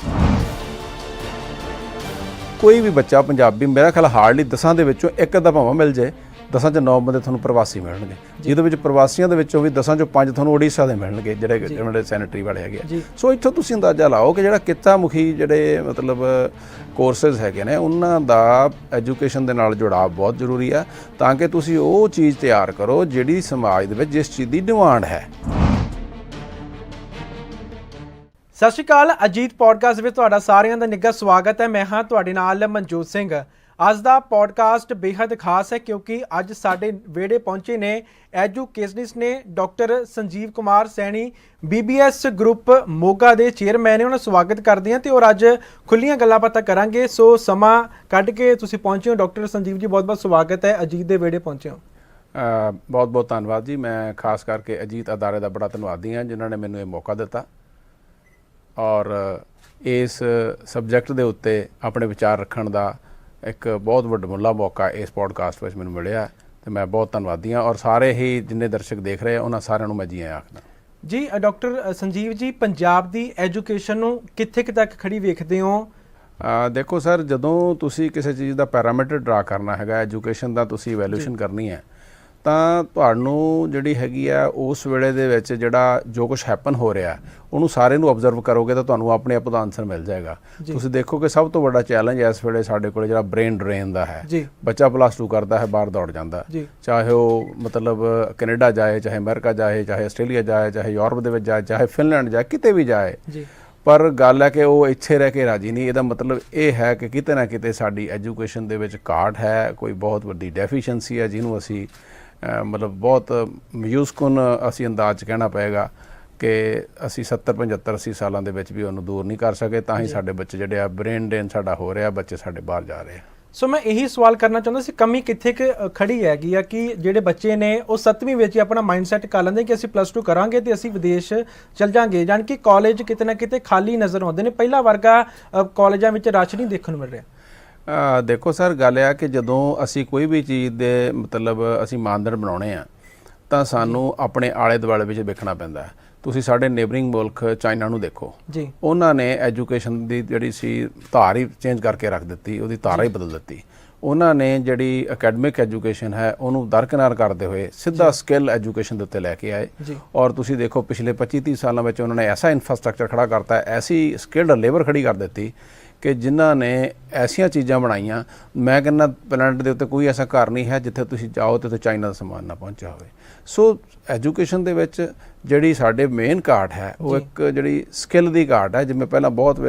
ਕੋਈ ਵੀ ਬੱਚਾ ਪੰਜਾਬੀ, ਮੇਰਾ ਖਿਆਲ ਹਾਰਡਲੀ ਦਸਾਂ ਦੇ ਵਿੱਚੋਂ ਇੱਕ ਅੱਧਾ ਭਾਵੇਂ ਮਿਲ ਜੇ। ਦਸਾਂ ਚ ਨੌ ਬੰਦੇ ਤੁਹਾਨੂੰ ਪ੍ਰਵਾਸੀ ਮਿਲਣਗੇ। ਜਿਹਦੇ ਵਿੱਚ ਪ੍ਰਵਾਸੀਆਂ ਦੇ ਵਿੱਚੋਂ ਵੀ ਦਸਾਂ ਚੋਂ ਪੰਜ ਤੁਹਾਨੂੰ ਓਡੀਸ਼ਾ ਦੇ ਮਿਲਣਗੇ ਜਿਹੜੇ ਜਿਹੜੇ ਸੈਨੇਟਰੀ ਵਾਲੇ ਹੈਗੇ ਆ। ਸੋ ਇੱਥੋਂ ਤੁਸੀਂ ਅੰਦਾਜ਼ਾ ਲਾਓ ਕਿ ਜਿਹੜਾ ਕਿੱਤਾ ਮੁਖੀ ਜਿਹੜੇ ਮਤਲਬ ਕੋਰਸਸ ਹੈਗੇ ਨੇ ਉਹਨਾਂ ਦਾ ਐਜੂਕੇਸ਼ਨ ਦੇ ਨਾਲ ਜੁੜਾਅ ਬਹੁਤ ਜ਼ਰੂਰੀ ਹੈ ਤਾਂ ਕਿ ਤੁਸੀਂ ਉਹ ਚੀਜ਼ ਤਿਆਰ ਕਰੋ ਜਿਹੜੀ ਸਮਾਜ ਦੇ ਵਿੱਚ ਜਿਸ ਚੀਜ਼ ਦੀ ਡਿਮਾਂਡ ਹੈ। ਸਤਿ ਸ਼੍ਰੀ ਅਕਾਲ ਅਜੀਤ ਪੋਡਕਾਸਟ ਵਿੱਚ ਤੁਹਾਡਾ ਸਾਰਿਆਂ ਦਾ ਨਿੱਘਾ ਸਵਾਗਤ ਹੈ। ਮੈਂ ਹਾਂ ਤੁਹਾਡੇ ਨਾਲ ਮਨਜੋਤ ਸਿੰਘ। ਅੱਜ ਦਾ ਪੋਡਕਾਸਟ ਬੇहद ਖਾਸ ਹੈ ਕਿਉਂਕਿ ਅੱਜ ਸਾਡੇ ਵਿਹੜੇ ਪਹੁੰਚੇ ਨੇ ਐਜੂਕੇਸ਼ਨਿਸਟ ਨੇ doctor Sanjeev Kumar Saini, BBS group Moga ਦੇ ਚੇਅਰਮੈਨ ਨੇ ਉਹਨਾਂ ਦਾ ਸਵਾਗਤ ਕਰਦੇ ਹਾਂ ਤੇ ਔਰ ਅੱਜ ਖੁੱਲੀਆਂ ਗੱਲਾਂ ਬਾਤਾਂ ਕਰਾਂਗੇ। ਸੋ ਸਮਾਂ ਕੱਢ ਕੇ ਤੁਸੀਂ ਪਹੁੰਚੇ ਹੋ। ਡਾਕਟਰ ਸੰਜੀਵ ਜੀ ਬਹੁਤ ਬਹੁਤ ਸਵਾਗਤ ਹੈ। ਅਜੀਤ ਦੇ ਵਿਹੜੇ ਪਹੁੰਚੇ ਹੋ। ਬਹੁਤ ਬਹੁਤ ਧੰਨਵਾਦ ਜੀ। ਮੈਂ ਖਾਸ ਕਰਕੇ ਅਜੀਤ ਅਦਾਰੇ ਦਾ ਬੜਾ ਧੰਨਵਾਦੀ ਹਾਂ, ਜਿਨ੍ਹਾਂ ਨੇ ਮੈਨੂੰ ਇਹ ਮੌਕਾ ਦਿੱਤਾ। ਔਰ ਇਸ ਸਬਜੈਕਟ ਦੇ ਉੱਤੇ ਆਪਣੇ ਵਿਚਾਰ ਰੱਖਣ ਦਾ ਇੱਕ ਬਹੁਤ ਵੱਡਾ ਮੁੱਲਾ ਮੌਕਾ ਇਸ ਪੋਡਕਾਸਟ ਵਿੱਚ ਮੈਨੂੰ ਮਿਲਿਆ ਤੇ ਮੈਂ ਬਹੁਤ ਧੰਨਵਾਦੀ ਹਾਂ ਔਰ ਸਾਰੇ ਹੀ ਜਿੰਨੇ ਦਰਸ਼ਕ ਦੇਖ ਰਹੇ ਆ ਉਹਨਾਂ ਸਾਰਿਆਂ ਨੂੰ ਮੈਂ ਜੀ ਆਇਆਂ ਆਖਦਾ। ਜੀ ਡਾਕਟਰ ਸੰਜੀਵ ਜੀ ਪੰਜਾਬ ਦੀ ਐਜੂਕੇਸ਼ਨ ਨੂੰ ਕਿੱਥੇ ਕੁ ਤੱਕ ਖੜੀ ਵੇਖਦੇ ਹੋ? ਦੇਖੋ ਸਰ ਜਦੋਂ ਤੁਸੀਂ ਕਿਸੇ ਚੀਜ਼ ਦਾ ਪੈਰਾਮੀਟਰ ਡਰਾ ਕਰਨਾ ਹੈਗਾ ਐਜੂਕੇਸ਼ਨ ਦਾ ਤੁਸੀਂ ਇਵੈਲੂਏਸ਼ਨ ਕਰਨੀ ਹੈ ਤਾਂ ਤੁਹਾਨੂੰ ਜਿਹੜੀ ਹੈਗੀ ਆ ਉਸ ਵੇਲੇ ਦੇ ਵਿੱਚ ਜਿਹੜਾ ਜੋ ਕੁਝ ਹੈਪਨ ਹੋ ਰਿਹਾ ਉਹਨੂੰ ਸਾਰੇ ਨੂੰ ਆਬਜ਼ਰਵ ਕਰੋਗੇ ਤਾਂ ਤੁਹਾਨੂੰ ਆਪਣੇ ਆਪ ਦਾ ਆਨਸਰ ਮਿਲ ਜਾਏਗਾ। ਤੁਸੀਂ ਦੇਖੋ ਕਿ ਸਭ ਤੋਂ ਵੱਡਾ ਚੈਲੰਜ ਇਸ ਵੇਲੇ ਸਾਡੇ ਕੋਲ ਜਿਹੜਾ ਬ੍ਰੇਨ ਡਰੇਨ ਦਾ ਹੈ। ਬੱਚਾ ਪਲੱਸ 2 ਕਰਦਾ ਹੈ ਬਾਹਰ ਦੌੜ ਜਾਂਦਾ। ਚਾਹੇ ਉਹ ਮਤਲਬ ਕੈਨੇਡਾ ਜਾਏ ਚਾਹੇ ਅਮਰੀਕਾ ਜਾਏ ਚਾਹੇ ਆਸਟ੍ਰੇਲੀਆ ਜਾਏ ਚਾਹੇ ਯੂਰਪ ਦੇ ਵਿੱਚ ਜਾਏ ਚਾਹੇ ਫਿਨਲੈਂਡ ਜਾਏ ਕਿਤੇ ਵੀ ਜਾਏ। ਪਰ ਗੱਲ ਹੈ ਕਿ ਉਹ ਇੱਥੇ ਰਹਿ ਕੇ ਰਾਜੀ ਨਹੀਂ। ਇਹਦਾ ਮਤਲਬ ਇਹ ਹੈ ਕਿ ਕਿਤੇ ਨਾ ਕਿਤੇ ਸਾਡੀ ਐਜੂਕੇਸ਼ਨ ਦੇ ਵਿੱਚ ਘਾਟ ਹੈ ਕੋਈ ਬਹੁਤ ਵੱਡੀ ਡੈਫੀਸ਼ੀਐਂਸੀ ਹੈ ਜਿਹਨੂੰ ਅਸੀਂ ਮਤਲਬ ਬਹੁਤ ਮਯੂਸਕੁਨ ਅਸੀਂ ਅੰਦਾਜ਼ 'ਚ ਕਹਿਣਾ ਪਏਗਾ ਕਿ ਅਸੀਂ 70 75 80 ਸਾਲਾਂ ਦੇ ਵਿੱਚ ਵੀ ਉਹਨੂੰ ਦੂਰ ਨਹੀਂ ਕਰ ਸਕੇ ਤਾਂ ਹੀ ਸਾਡੇ ਬੱਚੇ ਜਿਹੜੇ ਆ ਬ੍ਰੇਨ ਡਰੇਨ ਸਾਡਾ ਹੋ ਰਿਹਾ ਬੱਚੇ ਸਾਡੇ ਬਾਹਰ ਜਾ ਰਹੇ ਆ। ਸੋ ਮੈਂ ਇਹੀ ਸਵਾਲ ਕਰਨਾ ਚਾਹੁੰਦਾ ਸੀ ਕਮੀ ਕਿੱਥੇ ਕੁ, ਖੜੀ ਹੈਗੀ ਆ ਕਿ ਜਿਹੜੇ ਬੱਚੇ ਨੇ ਉਹ 7ਵੀਂ ਵਿੱਚ ਹੀ ਆਪਣਾ ਮਾਈਂਡਸੈਟ ਕਰ ਲੈਂਦੇ ਕਿ ਅਸੀਂ ਪਲੱਸ 2 ਕਰਾਂਗੇ ਤੇ ਅਸੀਂ ਵਿਦੇਸ਼ ਚਲ ਜਾਾਂਗੇ ਜਾਨ ਕਿ ਕਾਲਜ ਕਿਤੇ ਨਾ ਕਿਤੇ ਖਾਲੀ ਨਜ਼ਰ ਆਉਂਦੇ ਨੇ। ਪਹਿਲਾ ਵਰਗਾ ਕਾਲਜਾਂ ਵਿੱਚ ਰਸ਼ ਨਹੀਂ ਦੇਖਣ ਨੂੰ ਮਿਲ ਰਿਹਾ। ਦੇਖੋ ਸਰ ਗੱਲ ਇਹ ਆ ਕਿ ਜਦੋਂ ਅਸੀਂ ਕੋਈ ਵੀ ਚੀਜ਼ ਦੇ ਮਤਲਬ ਅਸੀਂ ਮਾਨਦੰਡ ਬਣਾਉਣੇ ਆ ਤਾਂ ਸਾਨੂੰ ਆਪਣੇ ਆਲੇ ਦੁਆਲੇ ਵਿੱਚ ਵੇਖਣਾ ਪੈਂਦਾ ਹੈ। ਤੁਸੀਂ ਸਾਡੇ ਨੇਬਰਿੰਗ ਮੁਲਕ ਚਾਈਨਾ ਨੂੰ ਦੇਖੋ। ਜੀ। ਉਹਨਾਂ ਨੇ ਐਜੂਕੇਸ਼ਨ ਦੀ ਜਿਹੜੀ ਸੀ ਧਾਰ ਹੀ ਚੇਂਜ ਕਰਕੇ ਰੱਖ ਦਿੱਤੀ ਉਹਦੀ ਧਾਰਾ ਹੀ ਬਦਲ ਦਿੱਤੀ। ਉਹਨਾਂ ਨੇ ਜਿਹੜੀ ਅਕੈਡਮਿਕ ਐਜੂਕੇਸ਼ਨ ਹੈ ਉਹਨੂੰ ਦਰਕਨਾਰ ਕਰਦੇ ਹੋਏ ਸਿੱਧਾ ਸਕਿੱਲ ਐਜੂਕੇਸ਼ਨ ਦੇ ਉੱਤੇ ਲੈ ਕੇ ਆਏ। ਔਰ ਤੁਸੀਂ ਦੇਖੋ ਪਿਛਲੇ 25 30 ਸਾਲਾਂ ਵਿੱਚ ਉਹਨਾਂ ਨੇ ਐਸਾ ਇਨਫਰਾਸਟ੍ਰਕਚਰ ਖੜਾ ਕਰਤਾ ਐਸੀ ਸਕਿਲਡ ਲੇਬਰ ਖੜੀ ਕਰ ਦਿੱਤੀ ਕਿ ਜਿਨ੍ਹਾਂ ਨੇ ਐਸੀਆਂ ਚੀਜ਼ਾਂ ਬਣਾਈਆਂ ਮੈਂ ਕਹਿੰਦਾ ਪਲੈਨਟ ਦੇ ਉੱਤੇ ਕੋਈ ਐਸਾ ਘਰ ਨਹੀਂ ਹੈ ਜਿੱਥੇ ਤੁਸੀਂ ਜਾਓ ਤੇ ਉੱਥੇ ਚਾਈਨਾ ਦਾ ਸਮਾਨ ਨਾ ਪਹੁੰਚਿਆ ਹੋਵੇ। ਸੋ ਐਜੂਕੇਸ਼ਨ ਦੇ ਵਿੱਚ ਜਿਹੜੀ ਸਾਡੇ ਮੇਨ ਘਾਟ ਹੈ ਉਹ ਇੱਕ ਜਿਹੜੀ ਸਕਿੱਲ ਦੀ ਘਾਟ ਹੈ ਜਿਵੇਂ ਪਹਿਲਾਂ ਬਹੁਤ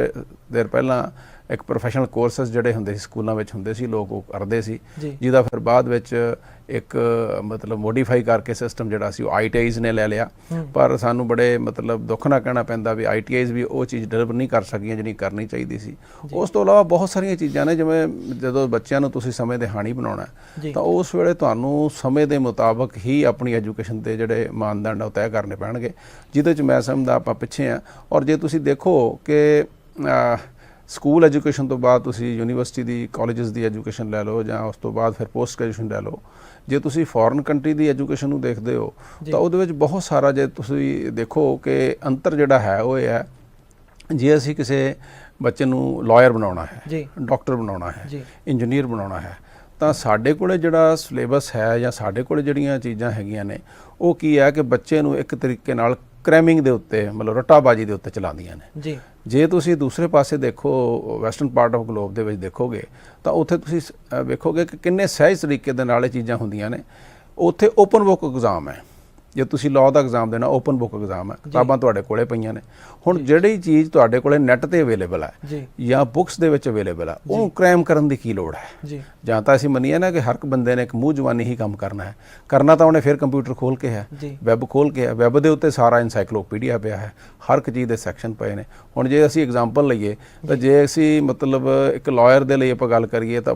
ਦੇਰ ਪਹਿਲਾਂ ਇੱਕ ਪ੍ਰੋਫੈਸ਼ਨਲ ਕੋਰਸਸ ਜਿਹੜੇ ਹੁੰਦੇ ਸੀ ਸਕੂਲਾਂ ਵਿੱਚ ਹੁੰਦੇ ਸੀ ਲੋਕ ਉਹ ਕਰਦੇ ਸੀ। ਜਿਹਦਾ ਫਿਰ ਬਾਅਦ ਵਿੱਚ ਇੱਕ ਮਤਲਬ ਮੋਡੀਫਾਈ ਕਰਕੇ ਸਿਸਟਮ ਜਿਹੜਾ ਸੀ ਉਹ ਆਈਟੀਆਈਜ਼ ਨੇ ਲੈ ਲਿਆ। ਪਰ ਸਾਨੂੰ ਬੜੇ ਮਤਲਬ ਦੁੱਖ ਨਾਲ ਕਹਿਣਾ ਪੈਂਦਾ ਵੀ ਆਈਟੀਆਈਜ਼ ਵੀ ਉਹ ਚੀਜ਼ ਡਿਲੀਵਰ ਨਹੀਂ ਕਰ ਸਕੀਆਂ ਜਿਹੜੀ ਕਰਨੀ ਚਾਹੀਦੀ ਸੀ। ਉਸ ਤੋਂ ਇਲਾਵਾ ਬਹੁਤ ਸਾਰੀਆਂ ਚੀਜ਼ਾਂ ਨੇ ਜਿਵੇਂ ਜਦੋਂ ਬੱਚਿਆਂ ਨੂੰ ਤੁਸੀਂ ਸਮੇਂ ਦੇ ਹਾਣੀ ਬਣਾਉਣਾ ਤਾਂ ਉਸ ਵੇਲੇ ਤੁਹਾਨੂੰ ਸਮੇਂ ਦੇ ਮੁਤਾਬਕ ਹੀ ਆਪਣੀ ਐਜੂਕੇਸ਼ਨ ਦੇ ਜਿਹੜੇ ਮਾਨਦੰਡ ਉਹ ਤੈਅ ਕਰਨੇ ਪੈਣਗੇ। ਜਿਹਦੇ ਚ ਮੈਂ ਸਮਝਦਾ ਆਪਾਂ ਪਿੱਛੇ ਆ। ਔਰ ਜੇ ਤੁਸੀਂ ਦੇਖੋ ਕਿ ਸਕੂਲ ਐਜੂਕੇਸ਼ਨ ਤੋਂ ਬਾਅਦ ਤੁਸੀਂ ਯੂਨੀਵਰਸਿਟੀ ਦੀ ਕਾਲਜਸ ਦੀ ਐਜੂਕੇਸ਼ਨ ਲੈ ਲਓ ਜਾਂ ਉਸ ਤੋਂ ਬਾਅਦ ਫਿਰ ਪੋਸਟ ਗ੍ਰੈਜੂਏਸ਼ਨ ਲੈ ਲਓ ਜੇ ਤੁਸੀਂ ਫੋਰਨ ਕੰਟਰੀ ਦੀ ਐਜੂਕੇਸ਼ਨ ਨੂੰ ਦੇਖਦੇ ਹੋ। ਤਾਂ ਉਹਦੇ ਵਿੱਚ ਬਹੁਤ ਸਾਰਾ ਜੇ ਤੁਸੀਂ ਦੇਖੋ ਕਿ ਅੰਤਰ ਜਿਹੜਾ ਹੈ ਉਹ ਇਹ ਹੈ ਜੇ ਅਸੀਂ ਕਿਸੇ ਬੱਚੇ ਨੂੰ ਲਾਇਰ ਬਣਾਉਣਾ ਹੈ ਡਾਕਟਰ ਬਣਾਉਣਾ ਹੈ ਇੰਜੀਨੀਅਰ ਬਣਾਉਣਾ ਹੈ ਤਾਂ ਸਾਡੇ ਕੋਲੇ ਜਿਹੜਾ ਸਿਲੇਬਸ ਹੈ ਜਾਂ ਸਾਡੇ ਕੋਲੇ ਜਿਹੜੀਆਂ ਚੀਜ਼ਾਂ ਹੈਗੀਆਂ ਨੇ ਉਹ ਕੀ ਹੈ ਕਿ ਬੱਚੇ ਨੂੰ ਇੱਕ ਤਰੀਕੇ ਨਾਲ ਕ੍ਰੈਮਿੰਗ ਦੇ ਉੱਤੇ ਮਤਲਬ ਰੱਟਾਬਾਜੀ ਦੇ ਉੱਤੇ ਚਲਾਉਂਦੀਆਂ ਨੇ। ਜੀ। ਜੇ ਤੁਸੀਂ ਦੂਸਰੇ ਪਾਸੇ ਦੇਖੋ ਵੈਸਟਰਨ ਪਾਰਟ ਆਫ ਗਲੋਬ ਦੇ ਵਿੱਚ ਦੇਖੋਗੇ ਤਾਂ ਉੱਥੇ ਤੁਸੀਂ ਵੇਖੋਗੇ ਕਿ ਕਿੰਨੇ ਸਹਿਜ ਤਰੀਕੇ ਦੇ ਨਾਲ ਇਹ ਚੀਜ਼ਾਂ ਹੁੰਦੀਆਂ ਨੇ। ਉੱਥੇ ਓਪਨ ਬੁੱਕ ਐਗਜ਼ਾਮ ਹੈ। ਜੇ ਤੁਸੀਂ ਲਾਅ ਦਾ ਐਗਜ਼ਾਮ ਦੇਣਾ ਓਪਨ ਬੁੱਕ ਐਗਜ਼ਾਮ ਹੈ ਕਿਤਾਬਾਂ ਤੁਹਾਡੇ ਕੋਲੇ ਪਈਆਂ ਨੇ। ਹੁਣ ਜਿਹੜੀ ਚੀਜ਼ ਤੁਹਾਡੇ ਕੋਲੇ ਨੈੱਟ ਤੇ ਅਵੇਲੇਬਲ ਹੈ ਜੀ। ਬੁੱਕਸ ਦੇ ਵਿੱਚ ਅਵੇਲੇਬਲ ਹੈ ਉਹਨੂੰ ਕ੍ਰਾਈਮ ਕਰਨ ਦੀ ਕੀ ਲੋੜ ਹੈ? ਜੀ। ਤਾਂ ਅਸੀਂ ਮੰਨੀਏ ਨਾ ਕਿ ਹਰ ਇੱਕ ਬੰਦੇ ਨੇ ਇੱਕ ਮੂੰਹ ਜਵਾਨੀ ਹੀ ਕੰਮ ਕਰਨਾ ਹੈ। ਕਰਨਾ ਤਾਂ ਉਹਨੇ ਫਿਰ ਕੰਪਿਊਟਰ ਖੋਲ ਕੇ ਹੈ ਵੈਬ ਖੋਲ ਕੇ ਹੈ ਵੈਬ ਦੇ ਉੱਤੇ ਸਾਰਾ ਐਨਸਾਈਕਲੋਪੀਡੀਆ ਪਿਆ ਹੈ ਹਰ ਇੱਕ ਚੀਜ਼ ਦੇ ਸੈਕਸ਼ਨ ਪਏ ਨੇ। ਹੁਣ ਜੇ ਅਸੀਂ ਐਗਜ਼ਾਮਪਲ ਲਈਏ ਤਾਂ ਜੇ। ਅਸੀਂ ਮਤਲਬ ਇੱਕ ਲਾਇਰ ਦੇ ਲਈ ਆਪਾਂ ਗੱਲ ਕਰੀਏ ਤਾਂ